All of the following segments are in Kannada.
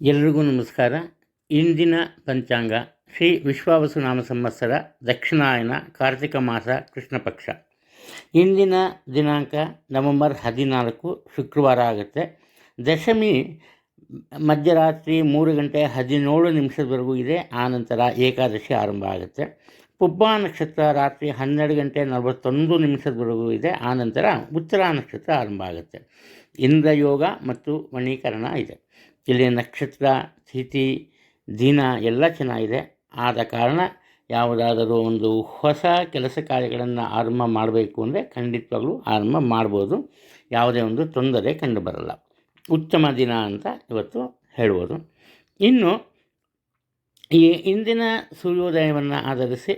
ಎಲ್ರಿಗೂ ನಮಸ್ಕಾರ. ಇಂದಿನ ಪಂಚಾಂಗ ಶ್ರೀ ವಿಶ್ವಾವಸು ನಾಮ ಸಂವತ್ಸರ ದಕ್ಷಿಣಾಯನ ಕಾರ್ತಿಕ ಮಾಸ ಕೃಷ್ಣ ಪಕ್ಷ. ಇಂದಿನ ದಿನಾಂಕ ನವೆಂಬರ್ ಹದಿನಾಲ್ಕು ಶುಕ್ರವಾರ ಆಗುತ್ತೆ. ದಶಮಿ ಮಧ್ಯರಾತ್ರಿ ಮೂರು ಗಂಟೆ ಹದಿನೇಳು ನಿಮಿಷದವರೆಗೂ ಇದೆ. ಆನಂತರ ಏಕಾದಶಿ ಆರಂಭ ಆಗುತ್ತೆ. ಪುಬ್ಬ ನಕ್ಷತ್ರ ರಾತ್ರಿ ಹನ್ನೆರಡು ಗಂಟೆ ನಲವತ್ತೊಂದು ನಿಮಿಷದವರೆಗೂ ಇದೆ. ಆನಂತರ ಉತ್ತರ ನಕ್ಷತ್ರ ಆರಂಭ ಆಗುತ್ತೆ. ಇಂದ್ರಯೋಗ ಮತ್ತು ವಣೀಕರಣ ಇದೆ. ಇಲ್ಲಿ ನಕ್ಷತ್ರ ಸ್ಥಿತಿ ದಿನ ಎಲ್ಲ ಚೆನ್ನಾಗಿದೆ. ಆದ ಕಾರಣ ಯಾವುದಾದರೂ ಒಂದು ಹೊಸ ಕೆಲಸ ಕಾರ್ಯಗಳನ್ನು ಆರಂಭ ಮಾಡಬೇಕು ಅಂದರೆ ಖಂಡಿತವಾಗ್ಲೂ ಆರಂಭ ಮಾಡ್ಬೋದು. ಯಾವುದೇ ಒಂದು ತೊಂದರೆ ಕಂಡು ಬರಲ್ಲ. ಉತ್ತಮ ದಿನ ಅಂತ ಇವತ್ತು ಹೇಳ್ಬೋದು. ಇನ್ನು ಈ ಇಂದಿನ ಸೂರ್ಯೋದಯವನ್ನು ಆಧರಿಸಿ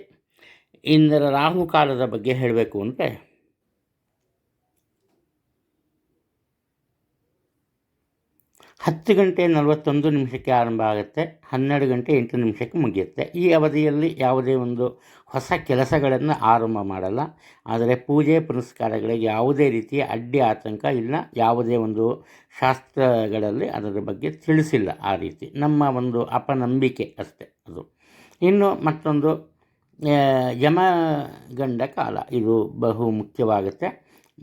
ಇಂದರ ರಾಹುಕಾಲದ ಬಗ್ಗೆ ಹೇಳಬೇಕು ಅಂದರೆ ಹತ್ತು ಗಂಟೆ ನಲವತ್ತೊಂದು ನಿಮಿಷಕ್ಕೆ ಆರಂಭ ಆಗುತ್ತೆ, ಹನ್ನೆರಡು ಗಂಟೆ ಎಂಟು ನಿಮಿಷಕ್ಕೆ ಮುಗಿಯುತ್ತೆ. ಈ ಅವಧಿಯಲ್ಲಿ ಯಾವುದೇ ಒಂದು ಹೊಸ ಕೆಲಸಗಳನ್ನು ಆರಂಭ ಮಾಡಲ್ಲ. ಆದರೆ ಪೂಜೆ ಪುನಸ್ಕಾರಗಳಿಗೆ ಯಾವುದೇ ರೀತಿಯ ಅಡ್ಡಿ, ಆತಂಕ ಇಲ್ಲ. ಯಾವುದೇ ಒಂದು ಶಾಸ್ತ್ರಗಳಲ್ಲಿ ಅದರ ಬಗ್ಗೆ ತಿಳಿಸಿಲ್ಲ ಆ ರೀತಿ. ನಮ್ಮ ಒಂದು ಅಪನಂಬಿಕೆ ಅಷ್ಟೆ ಅದು. ಇನ್ನು ಮತ್ತೊಂದು ಯಮಗಂಡ ಕಾಲ. ಇದು ಬಹು ಮುಖ್ಯವಾಗುತ್ತೆ.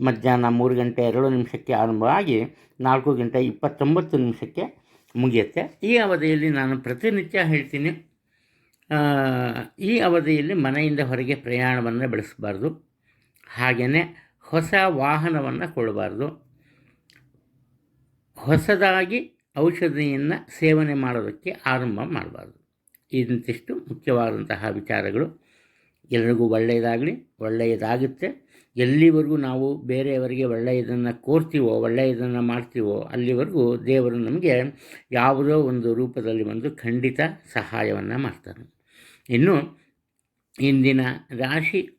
ಮಧ್ಯಾಹ್ನ ಮೂರು ಗಂಟೆ ಎರಡು ನಿಮಿಷಕ್ಕೆ ಆರಂಭವಾಗಿ ನಾಲ್ಕು ಗಂಟೆ ಇಪ್ಪತ್ತೊಂಬತ್ತು ನಿಮಿಷಕ್ಕೆ ಮುಗಿಯುತ್ತೆ. ಈ ಅವಧಿಯಲ್ಲಿ ನಾನು ಪ್ರತಿನಿತ್ಯ ಹೇಳ್ತೀನಿ ಈ ಅವಧಿಯಲ್ಲಿ ಮನೆಯಿಂದ ಹೊರಗೆ ಪ್ರಯಾಣವನ್ನು ಬೆಳೆಸಬಾರ್ದು. ಹಾಗೆಯೇ ಹೊಸ ವಾಹನವನ್ನು ಕೊಡಬಾರ್ದು ಹೊಸದಾಗಿ ಔಷಧಿಯನ್ನು ಸೇವನೆ ಮಾಡೋದಕ್ಕೆ ಆರಂಭ ಮಾಡಬಾರ್ದು. ಇಂತಿಷ್ಟು ಮುಖ್ಯವಾದಂತಹ ವಿಚಾರಗಳು. ಎಲ್ಲರಿಗೂ ಒಳ್ಳೆಯದಾಗಲಿ, ಒಳ್ಳೆಯದಾಗುತ್ತೆ. ಎಲ್ಲಿವರೆಗೂ ನಾವು ಬೇರೆಯವರಿಗೆ ಒಳ್ಳೆಯದನ್ನು ಕೋರ್ತೀವೋ, ಒಳ್ಳೆಯದನ್ನು ಮಾಡ್ತೀವೋ, ಅಲ್ಲಿವರೆಗೂ ದೇವರು ನಮಗೆ ಯಾವುದೋ ಒಂದು ರೂಪದಲ್ಲಿ ಬಂದು ಖಂಡಿತ ಸಹಾಯವನ್ನು ಮಾಡ್ತಾನೆ. ಇನ್ನು ಇಂದಿನ ರಾಶಿ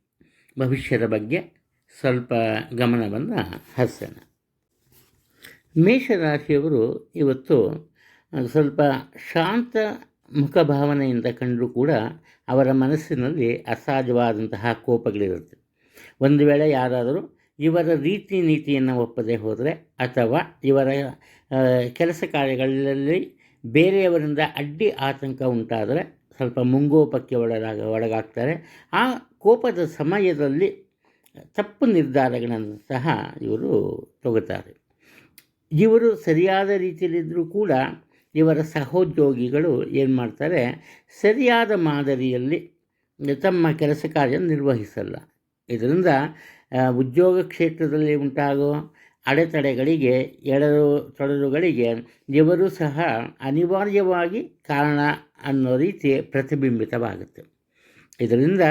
ಭವಿಷ್ಯದ ಬಗ್ಗೆ ಸ್ವಲ್ಪ ಗಮನವನ್ನು ಹರಿಸೋಣ ಮೇಷರಾಶಿಯವರು ಇವತ್ತು ಸ್ವಲ್ಪ ಶಾಂತ ಮುಖಭಾವನೆಯಿಂದ ಕಂಡರೂ ಕೂಡ ಅವರ ಮನಸ್ಸಿನಲ್ಲಿ ಅಸಹಜವಾದಂತಹ ಕೋಪಗಳಿರುತ್ತೆ. ಒಂದು ವೇಳೆ ಯಾರಾದರೂ ಇವರ ರೀತಿ ನೀತಿಯನ್ನು ಒಪ್ಪದೆ ಹೋದರೆ ಅಥವಾ ಇವರ ಕೆಲಸ ಕಾರ್ಯಗಳಲ್ಲಿ ಬೇರೆಯವರಿಂದ ಅಡ್ಡಿ ಆತಂಕ ಉಂಟಾದರೆ ಸ್ವಲ್ಪ ಮುಂಗೋಪಕ್ಕೆ ಒಳಗಾಗ, ಒಳಗಾಗ್ತಾರೆ. ಆ ಕೋಪದ ಸಮಯದಲ್ಲಿ ತಪ್ಪು ನಿರ್ಧಾರಗಳನ್ನು ಸಹ ಇವರು ತಗೋತಾರೆ. ಇವರು ಸರಿಯಾದ ರೀತಿಯಲ್ಲಿದ್ದರೂ ಕೂಡ ಇವರ ಸಹೋದ್ಯೋಗಿಗಳು ಏನು ಮಾಡ್ತಾರೆ, ಸರಿಯಾದ ಮಾದರಿಯಲ್ಲಿ ತಮ್ಮ ಕೆಲಸ ಕಾರ್ಯ ನಿರ್ವಹಿಸಲ್ಲ. ಇದರಿಂದ ಉದ್ಯೋಗ ಕ್ಷೇತ್ರದಲ್ಲಿ ಉಂಟಾಗೋ ಅಡೆತಡೆಗಳಿಗೆ, ಎಡರು, ತೊಡರುಗಳಿಗೆ ಇವರು ಸಹ ಅನಿವಾರ್ಯವಾಗಿ ಕಾರಣ ಅನ್ನೋ ರೀತಿ ಪ್ರತಿಬಿಂಬಿತವಾಗುತ್ತೆ. ಇದರಿಂದ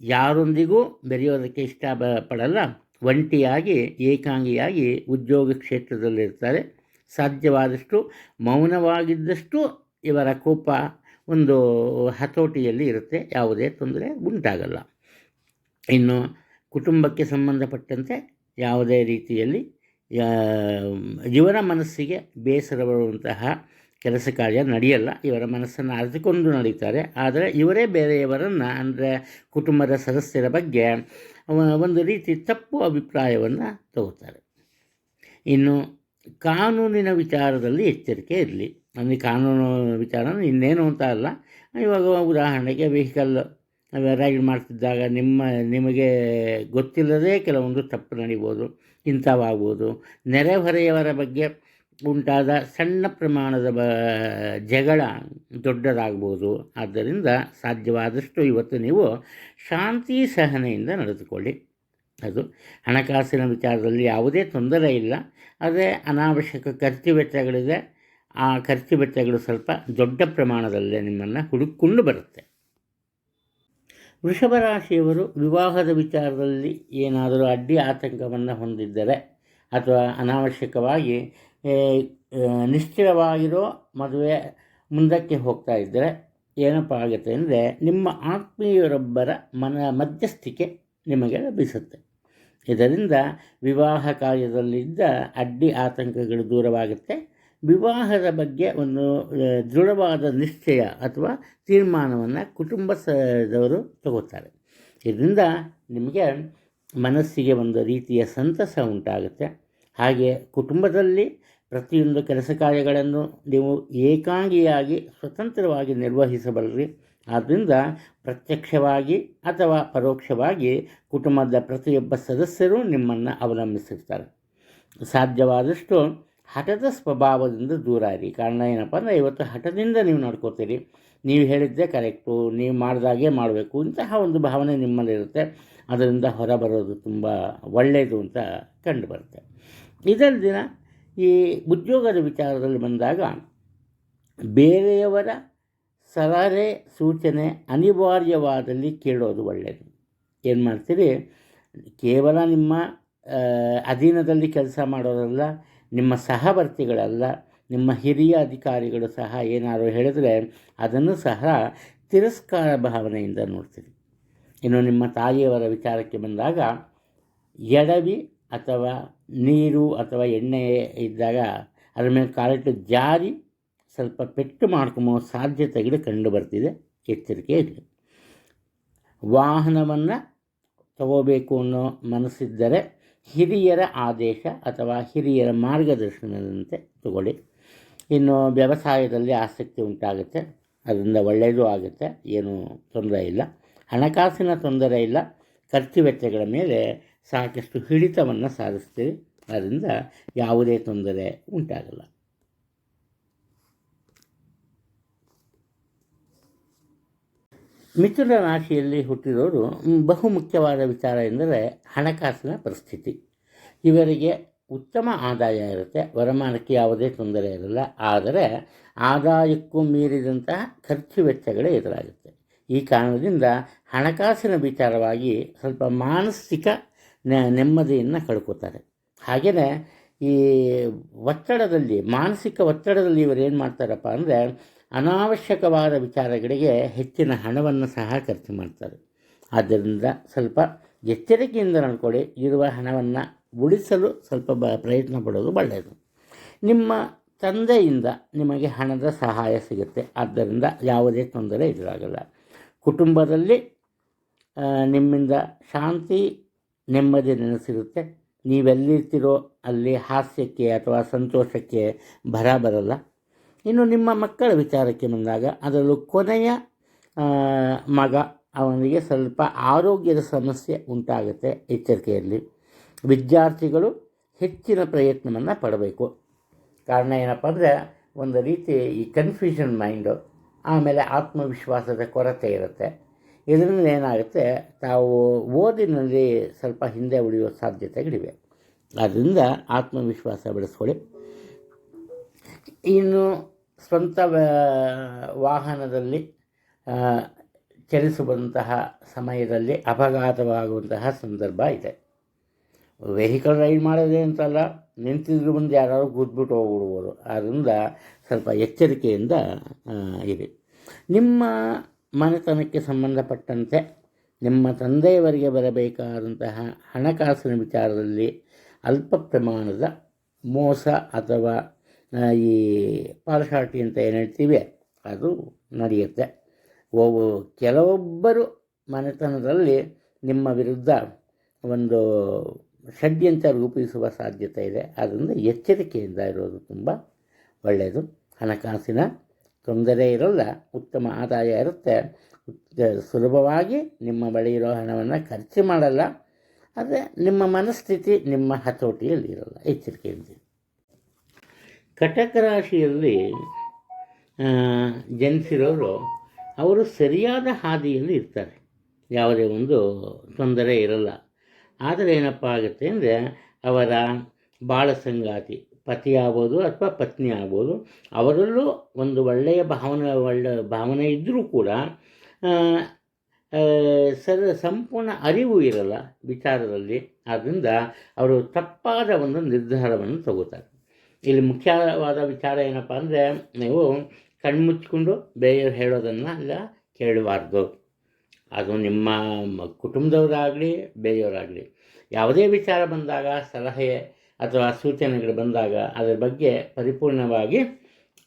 ಯಾರೊಂದಿಗೂ ಬೆರೆಯೋದಕ್ಕೆ ಇಷ್ಟ ಪಡಲ್ಲ ಒಂಟಿಯಾಗಿ, ಏಕಾಂಗಿಯಾಗಿ ಉದ್ಯೋಗ ಕ್ಷೇತ್ರದಲ್ಲಿರ್ತಾರೆ. ಸಾಧ್ಯವಾದಷ್ಟು ಮೌನವಾಗಿದ್ದಷ್ಟು ಇವರ ಕೋಪ ಒಂದು ಹತೋಟಿಯಲ್ಲಿ ಇರುತ್ತೆ. ಯಾವುದೇ ತೊಂದರೆ ಉಂಟಾಗಲ್ಲ. ಇನ್ನು ಕುಟುಂಬಕ್ಕೆ ಸಂಬಂಧಪಟ್ಟಂತೆ ಯಾವುದೇ ರೀತಿಯಲ್ಲಿ ಇವರ ಮನಸ್ಸಿಗೆ ಬೇಸರ ಬರುವಂತಹ ಕೆಲಸ ಕಾರ್ಯ ನಡೆಯಲ್ಲ. ಇವರ ಮನಸ್ಸನ್ನು ಅರಿತುಕೊಂಡು ನಡೀತಾರೆ. ಆದರೆ ಇವರೇ ಬೇರೆಯವರನ್ನು, ಅಂದರೆ ಕುಟುಂಬದ ಸದಸ್ಯರ ಬಗ್ಗೆ ಒಂದು ರೀತಿ ತಪ್ಪು ಅಭಿಪ್ರಾಯವನ್ನು ತಗೋತಾರೆ. ಇನ್ನು ಕಾನೂನಿನ ವಿಚಾರದಲ್ಲಿ ಎಚ್ಚರಿಕೆ ಇರಲಿ. ಅಂದರೆ ಕಾನೂನು ವಿಚಾರ ಇನ್ನೇನು ಅಂತ ಅಲ್ಲ. ಇವಾಗ ಉದಾಹರಣೆಗೆ ವೆಹಿಕಲ್ ರೈಡ್ ಮಾಡ್ತಿದ್ದಾಗ ನಿಮ್ಮ, ನಿಮಗೆ ಗೊತ್ತಿಲ್ಲದೇ ಕೆಲವೊಂದು ತಪ್ಪು ನಡಿಬೋದು, ಇಂಥವಾಗ್ಬೋದು. ನೆರೆಹೊರೆಯವರ ಬಗ್ಗೆ ಉಂಟಾದ ಸಣ್ಣ ಪ್ರಮಾಣದ ಬ, ಜಗಳ ದೊಡ್ಡದಾಗ್ಬೋದು. ಆದ್ದರಿಂದ ಸಾಧ್ಯವಾದಷ್ಟು ಇವತ್ತು ನೀವು ಶಾಂತಿ ಸಹನೆಯಿಂದ ನಡೆದುಕೊಳ್ಳಿ. ಅದು ಹಣಕಾಸಿನ ವಿಚಾರದಲ್ಲಿ ಯಾವುದೇ ತೊಂದರೆ ಇಲ್ಲ. ಆದರೆ ಅನಾವಶ್ಯಕ ಖರ್ಚು ವೆಚ್ಚಗಳಿದೆ ಆ ಖರ್ಚು ವೆಚ್ಚಗಳು ಸ್ವಲ್ಪ ದೊಡ್ಡ ಪ್ರಮಾಣದಲ್ಲೇ ನಿಮ್ಮನ್ನು ಹುಡುಕೊಂಡು ಬರುತ್ತೆ. ವೃಷಭ ರಾಶಿಯವರು ವಿವಾಹದ ವಿಚಾರದಲ್ಲಿ ಏನಾದರೂ ಅಡ್ಡಿ ಆತಂಕವನ್ನು ಹೊಂದಿದ್ದರೆ ಅಥವಾ ಅನಾವಶ್ಯಕವಾಗಿ ನಿಶ್ಚಿರವಾಗಿರೋ ಮದುವೆ ಮುಂದಕ್ಕೆ ಹೋಗ್ತಾ ಇದ್ದರೆ ಏನಪ್ಪ ಆಗುತ್ತೆ ಅಂದರೆ ನಿಮ್ಮ ಆತ್ಮೀಯರೊಬ್ಬರ ಮನ ಮಧ್ಯಸ್ಥಿಕೆ ನಿಮಗೆ ಲಭಿಸುತ್ತೆ. ಇದರಿಂದ ವಿವಾಹ ಕಾರ್ಯದಲ್ಲಿದ್ದ ಅಡ್ಡಿ ಆತಂಕಗಳು ದೂರವಾಗುತ್ತೆ. ವಿವಾಹದ ಬಗ್ಗೆ ಒಂದು ದೃಢವಾದ ನಿಶ್ಚಯ ಅಥವಾ ತೀರ್ಮಾನವನ್ನು ಕುಟುಂಬ ಸದವರು ತಗೋತಾರೆ. ಇದರಿಂದ ನಿಮಗೆ ಮನಸ್ಸಿಗೆ ಒಂದು ರೀತಿಯ ಸಂತಸ ಉಂಟಾಗುತ್ತೆ. ಹಾಗೆ ಕುಟುಂಬದಲ್ಲಿ ಪ್ರತಿಯೊಂದು ಕೆಲಸ ಕಾರ್ಯಗಳನ್ನು ನೀವು ಏಕಾಂಗಿಯಾಗಿ ಸ್ವತಂತ್ರವಾಗಿ ನಿರ್ವಹಿಸಬಲ್ಲರಿ ಆದ್ದರಿಂದ ಪ್ರತ್ಯಕ್ಷವಾಗಿ ಅಥವಾ ಪರೋಕ್ಷವಾಗಿ ಕುಟುಂಬದ ಪ್ರತಿಯೊಬ್ಬ ಸದಸ್ಯರು ನಿಮ್ಮನ್ನು ಅವಲಂಬಿಸಿರ್ತಾರೆ. ಸಾಧ್ಯವಾದಷ್ಟು ಹಠದ ಸ್ವಭಾವದಿಂದ ದೂರ ಇರಿ. ಕಾರಣ ಏನಪ್ಪ ಅಂದರೆ ಇವತ್ತು ಹಠದಿಂದ ನೀವು ನಡ್ಕೋತೀರಿ. ನೀವು ಹೇಳಿದ್ದೇ ಕರೆಕ್ಟು, ನೀವು ಮಾಡಿದಾಗೆ ಮಾಡಬೇಕು ಇಂತಹ ಒಂದು ಭಾವನೆ ನಿಮ್ಮಲ್ಲಿರುತ್ತೆ ಅದರಿಂದ ಹೊರಬರೋದು ತುಂಬ ಒಳ್ಳೆಯದು ಅಂತ ಕಂಡು ಬರುತ್ತೆ. ದಿನ ಈ ಉದ್ಯೋಗದ ವಿಚಾರದಲ್ಲಿ ಬಂದಾಗ ಬೇರೆಯವರ ಸಲಹೆ, ಸೂಚನೆ ಅನಿವಾರ್ಯವಾದಲ್ಲಿ ಕೇಳೋದು ಒಳ್ಳೆಯದು ಏನು ಮಾಡ್ತೀರಿ? ಕೇವಲ ನಿಮ್ಮ ಅಧೀನದಲ್ಲಿ ಕೆಲಸ ಮಾಡೋರಲ್ಲ ನಿಮ್ಮ ಸಹವರ್ತಿಗಳಲ್ಲ, ನಿಮ್ಮ ಹಿರಿಯ ಅಧಿಕಾರಿಗಳು ಸಹ ಏನಾದ್ರು ಹೇಳಿದ್ರೆ ಅದನ್ನು ಸಹ ತಿರಸ್ಕಾರ ಭಾವನೆಯಿಂದ ನೋಡ್ತೀರಿ. ಇನ್ನು ನಿಮ್ಮ ತಾಯಿಯವರ ವಿಚಾರಕ್ಕೆ ಬಂದಾಗ, ಎಡವಿ ಅಥವಾ ನೀರು ಅಥವಾ ಎಣ್ಣೆ ಇದ್ದಾಗ ಅದರ ಮೇಲೆ ಕಾಲಿಟ್ಟು ಜಾರಿ ಸ್ವಲ್ಪ ಪೆಟ್ಟು ಮಾಡ್ಕೊಂಬೋ ಸಾಧ್ಯತೆಗಳು ಕಂಡು ಬರ್ತಿದೆ. ಎಚ್ಚರಿಕೆ ಇರಲಿ ವಾಹನವನ್ನು ತಗೋಬೇಕು ಅನ್ನೋ ಮನಸ್ಸಿದ್ದರೆ ಹಿರಿಯರ ಆದೇಶ ಅಥವಾ ಹಿರಿಯರ ಮಾರ್ಗದರ್ಶನದಂತೆ ತಗೊಳ್ಳಿ. ಇನ್ನು ವ್ಯವಸಾಯದಲ್ಲಿ ಆಸಕ್ತಿ ಉಂಟಾಗುತ್ತೆ. ಅದರಿಂದ ಒಳ್ಳೆಯದು ಆಗುತ್ತೆ. ಏನೂ ತೊಂದರೆ ಇಲ್ಲ. ಹಣಕಾಸಿನ ತೊಂದರೆ ಇಲ್ಲ. ಖರ್ಚು ವೆಚ್ಚಗಳ ಮೇಲೆ ಸಾಕಷ್ಟು ಹಿಡಿತವನ್ನು ಸಾಧಿಸ್ತೀವಿ. ಅದರಿಂದ ಯಾವುದೇ ತೊಂದರೆ ಉಂಟಾಗಲ್ಲ. ಮಿಥುನ ರಾಶಿಯಲ್ಲಿ ಹುಟ್ಟಿರೋರು ಬಹುಮುಖ್ಯವಾದ ಬಹು ಮುಖ್ಯವಾದ ವಿಚಾರ ಎಂದರೆ ಹಣಕಾಸಿನ ಪರಿಸ್ಥಿತಿ. ಇವರಿಗೆ ಉತ್ತಮ ಆದಾಯ ಇರುತ್ತೆ. ವರಮಾನಕ್ಕೆ ಯಾವುದೇ ತೊಂದರೆ ಇರಲ್ಲ. ಆದರೆ ಆದಾಯಕ್ಕೂ ಮೀರಿದಂತಹ ಖರ್ಚು ವೆಚ್ಚಗಳೇ ಎದುರಾಗುತ್ತೆ. ಈ ಕಾರಣದಿಂದ ಹಣಕಾಸಿನ ವಿಚಾರವಾಗಿ ಸ್ವಲ್ಪ ಮಾನಸಿಕ ನೆಮ್ಮದಿಯನ್ನು ಕಳ್ಕೊತಾರೆ. ಹಾಗೆಯೇ ಈ ಒತ್ತಡದಲ್ಲಿ, ಮಾನಸಿಕ ಒತ್ತಡದಲ್ಲಿ ಇವರು ಏನು ಮಾಡ್ತಾರಪ್ಪ ಅಂದರೆ ಅನಾವಶ್ಯಕವಾದ ವಿಚಾರಗಳಿಗೆ ಹೆಚ್ಚಿನ ಹಣವನ್ನು ಸಹ ಖರ್ಚು ಮಾಡ್ತಾರೆ. ಆದ್ದರಿಂದ ಸ್ವಲ್ಪ ಎಚ್ಚರಿಕೆಯಿಂದ ನಡ್ಕೊಳ್ಳಿ. ಇರುವ ಹಣವನ್ನು ಉಳಿಸಲು ಸ್ವಲ್ಪ ಬ ಪ್ರಯತ್ನ ಪಡೋದು ಒಳ್ಳೆಯದು. ನಿಮ್ಮ ತಂದೆಯಿಂದ ನಿಮಗೆ ಹಣದ ಸಹಾಯ ಸಿಗುತ್ತೆ. ಆದ್ದರಿಂದ ಯಾವುದೇ ತೊಂದರೆ ಎದುರಾಗಲ್ಲ. ಕುಟುಂಬದಲ್ಲಿ ನಿಮ್ಮಿಂದ ಶಾಂತಿ, ನೆಮ್ಮದಿ ನೆನೆಸಿರುತ್ತೆ. ನೀವೆಲ್ಲಿರ್ತೀರೋ ಅಲ್ಲಿ ಹಾಸ್ಯಕ್ಕೆ ಅಥವಾ ಸಂತೋಷಕ್ಕೆ ಬರ ಬರಲ್ಲ. ಇನ್ನು ನಿಮ್ಮ ಮಕ್ಕಳ ವಿಚಾರಕ್ಕೆ ಬಂದಾಗ ಅದರಲ್ಲೂ ಕೊನೆಯ ಮಗ ಅವನಿಗೆ ಸ್ವಲ್ಪ ಆರೋಗ್ಯದ ಸಮಸ್ಯೆ ಉಂಟಾಗುತ್ತೆ ಎಚ್ಚರಿಕೆಯಲ್ಲಿ. ವಿದ್ಯಾರ್ಥಿಗಳು ಹೆಚ್ಚಿನ ಪ್ರಯತ್ನವನ್ನು ಪಡಬೇಕು. ಕಾರಣ ಏನಪ್ಪ ಅಂದರೆ ಒಂದು ರೀತಿ ಈ ಕನ್ಫ್ಯೂಷನ್ ಮೈಂಡು ಆಮೇಲೆ ಆತ್ಮವಿಶ್ವಾಸದ ಕೊರತೆ ಇರುತ್ತೆ. ಇದರಿಂದ ಏನಾಗುತ್ತೆ, ತಾವು ಓದಿನಲ್ಲಿ ಸ್ವಲ್ಪ ಹಿಂದೆ ಉಳಿಯುವ ಸಾಧ್ಯತೆಗಳಿವೆ. ಆದ್ದರಿಂದ ಆತ್ಮವಿಶ್ವಾಸ ಬೆಳೆಸ್ಕೊಳ್ಳಿ. ಇನ್ನು ಸ್ವಂತ ವಾಹನದಲ್ಲಿ ಚಲಿಸುವಂತಹ ಸಮಯದಲ್ಲಿ ಅಪಘಾತವಾಗುವಂತಹ ಸಂದರ್ಭ ಇದೆ. ವೆಹಿಕಲ್ ರೈಡ್ ಮಾಡೋದೇ ಅಂತಲ್ಲ, ನಿಂತಿದ್ರು ಮುಂದೆ ಯಾರಾದ್ರೂ ಕೂತ್ಬಿಟ್ಟು ಹೋಗ್ಬಿಡ್ಬೋದು. ಆದ್ದರಿಂದ ಸ್ವಲ್ಪ ಎಚ್ಚರಿಕೆಯಿಂದ ಇರಿ. ನಿಮ್ಮ ಮನೆತನಕ್ಕೆ ಸಂಬಂಧಪಟ್ಟಂತೆ ನಿಮ್ಮ ತಂದೆಯವರಿಗೆ ಬರಬೇಕಾದಂತಹ ಹಣಕಾಸಿನ ವಿಚಾರದಲ್ಲಿ ಅಲ್ಪ ಪ್ರಮಾಣದ ಮೋಸ ಅಥವಾ ಈ ಪಾಲಶಾಟಿ ಅಂತ ಏನು ಹೇಳ್ತೀವಿ, ಅದು ನಡೆಯುತ್ತೆ. ಒಬ್ಬ ಕೆಲವೊಬ್ಬರು ಮನೆತನದಲ್ಲಿ ನಿಮ್ಮ ವಿರುದ್ಧ ಒಂದು ಷಡ್ಯಂತ್ರ ರೂಪಿಸುವ ಸಾಧ್ಯತೆ ಇದೆ. ಅದರಿಂದ ಎಚ್ಚರಿಕೆಯಿಂದ ಇರೋದು ತುಂಬ ಒಳ್ಳೆಯದು ಹಣಕಾಸಿನ ತೊಂದರೆ ಇರಲ್ಲ, ಉತ್ತಮ ಆದಾಯ ಇರುತ್ತೆ. ಸುಲಭವಾಗಿ ನಿಮ್ಮ ಬಳಿ ಇರೋ ಹಣವನ್ನು ಖರ್ಚು ಮಾಡಲ್ಲ. ಆದರೆ ನಿಮ್ಮ ಮನಸ್ಥಿತಿ ನಿಮ್ಮ ಹತೋಟಿಯಲ್ಲಿ ಇರಲ್ಲ ಎಚ್ಚರಿಕೆಯಿಂದ ಕಟಕ ರಾಶಿಯಲ್ಲಿ ಜನಿಸಿರೋರು ಅವರು ಸರಿಯಾದ ಹಾದಿಯಲ್ಲಿ ಇರ್ತಾರೆ. ಯಾವುದೇ ಒಂದು ತೊಂದರೆ ಇರಲ್ಲ. ಆದರೆ ಏನಪ್ಪ ಆಗುತ್ತೆ ಅಂದರೆ, ಅವರ ಬಾಳ ಸಂಗಾತಿ, ಪತಿ ಆಗ್ಬೋದು ಅಥವಾ ಪತ್ನಿ ಆಗ್ಬೋದು, ಅವರಲ್ಲೂ ಒಂದು ಒಳ್ಳೆಯ ಭಾವನೆ, ಒಳ್ಳೆ ಭಾವನೆ ಇದ್ದರೂ ಕೂಡ ಸರ, ಸಂಪೂರ್ಣ ಅರಿವು ಇರಲ್ಲ ವಿಚಾರದಲ್ಲಿ. ಆದ್ದರಿಂದ ಅವರು ತಪ್ಪಾದ ಒಂದು ನಿರ್ಧಾರವನ್ನು ತಗೋತಾರೆ. ಇಲ್ಲಿ ಮುಖ್ಯವಾದ ವಿಚಾರ ಏನಪ್ಪ ಅಂದರೆ ನೀವು ಕಣ್ಮುಚ್ಕೊಂಡು ಬೇರೆಯವ್ರು ಹೇಳೋದನ್ನು ಅಲ್ಲ ಕೇಳಬಾರ್ದು. ಅದು ನಿಮ್ಮ ಕುಟುಂಬದವರಾಗಲಿ, ಬೇರೆಯವರಾಗಲಿ. ಯಾವುದೇ ವಿಚಾರ ಬಂದಾಗ, ಸಲಹೆ ಅಥವಾ ಸೂಚನೆಗಳು ಬಂದಾಗ ಅದರ ಬಗ್ಗೆ ಪರಿಪೂರ್ಣವಾಗಿ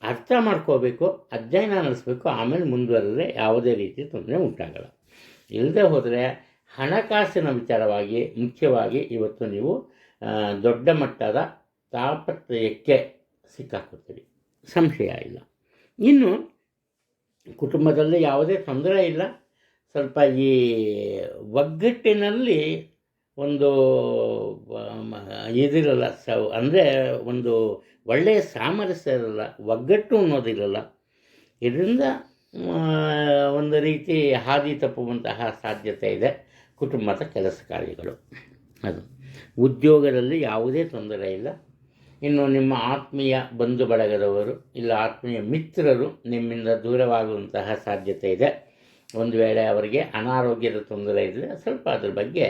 ಅರ್ಥ ಮಾಡ್ಕೋಬೇಕು, ಅಧ್ಯಯನ ನಡೆಸಬೇಕು, ಆಮೇಲೆ ಮುಂದುವರೆದ್ರೆ ಯಾವುದೇ ರೀತಿ ತೊಂದರೆ ಉಂಟಾಗಲ್ಲ. ಇಲ್ಲದೆ ಹೋದರೆ ಹಣಕಾಸಿನ ವಿಚಾರವಾಗಿ ಮುಖ್ಯವಾಗಿ ಇವತ್ತು ನೀವು ದೊಡ್ಡ ಮಟ್ಟದ ತಾಪತ್ರಯಕ್ಕೆ ಸಿಕ್ಕಾಕೊಡ್ತೀರಿ ಸಂಶಯ ಇಲ್ಲ. ಇನ್ನು ಕುಟುಂಬದಲ್ಲಿ ಯಾವುದೇ ತೊಂದರೆ ಇಲ್ಲ. ಸ್ವಲ್ಪ ಈ ಒಗ್ಗಟ್ಟಿನಲ್ಲಿ ಒಂದು ಇದಿರಲ್ಲ, ಸ, ಅಂದರೆ ಒಂದು ಒಳ್ಳೆಯ ಸಾಮರಸ್ಯ ಇರಲ್ಲ. ಒಗ್ಗಟ್ಟು ಅನ್ನೋದಿರಲ್ಲ. ಇದರಿಂದ ಒಂದು ರೀತಿ ಹಾದಿ ತಪ್ಪುವಂತಹ ಸಾಧ್ಯತೆ ಇದೆ. ಕುಟುಂಬದ ಕೆಲಸ ಕಾರ್ಯಗಳು. ಅದು. ಉದ್ಯೋಗದಲ್ಲಿ ಯಾವುದೇ ತೊಂದರೆ ಇಲ್ಲ. ಇನ್ನು ನಿಮ್ಮ ಆತ್ಮೀಯ ಬಂಧು ಬಳಗದವರು ಇಲ್ಲ ಆತ್ಮೀಯ ಮಿತ್ರರು ನಿಮ್ಮಿಂದ ದೂರವಾಗುವಂತಹ ಸಾಧ್ಯತೆ ಇದೆ. ಒಂದು ವೇಳೆ ಅವರಿಗೆ ಅನಾರೋಗ್ಯದ ತೊಂದರೆ ಇದ್ದರೆ ಸ್ವಲ್ಪ ಅದ್ರ ಬಗ್ಗೆ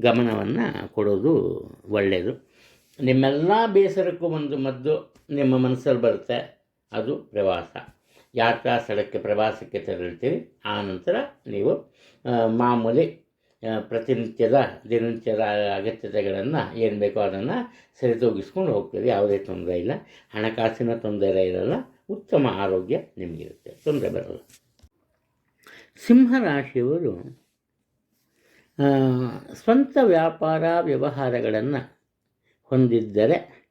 ಗಮನವನ್ನು ಕೊಡೋದು ಒಳ್ಳೆಯದು ನಿಮ್ಮೆಲ್ಲ ಬೇಸರಕ್ಕೂ ಒಂದು ಮದ್ದು ನಿಮ್ಮ ಮನಸ್ಸಲ್ಲಿ ಬರುತ್ತೆ. ಅದು ಪ್ರವಾಸ. ಯಾತ್ರಾ ಸ್ಥಳಕ್ಕೆ ಪ್ರವಾಸಕ್ಕೆ ತೆರಳ್ತೀರಿ? ಆ ನಂತರ ನೀವು ಮಾಮೂಲಿ ಪ್ರತಿನಿತ್ಯದ ದಿನನಿತ್ಯದ ಅಗತ್ಯತೆಗಳನ್ನು ಏನು ಬೇಕೋ ಅದನ್ನು ಸರಿದೂಗಿಸ್ಕೊಂಡು ಹೋಗ್ತೀವಿ ಯಾವುದೇ ತೊಂದರೆ ಇಲ್ಲ. ಹಣಕಾಸಿನ ತೊಂದರೆ ಇರಲ್ಲ. ಉತ್ತಮ ಆರೋಗ್ಯ ನಿಮಗಿರುತ್ತೆ. ತೊಂದರೆ ಬರಲ್ಲ. ಸಿಂಹರಾಶಿಯವರು ಸ್ವಂತ ವ್ಯಾಪಾರ ವ್ಯವಹಾರಗಳನ್ನು ಹೊಂದಿದ್ದರೆ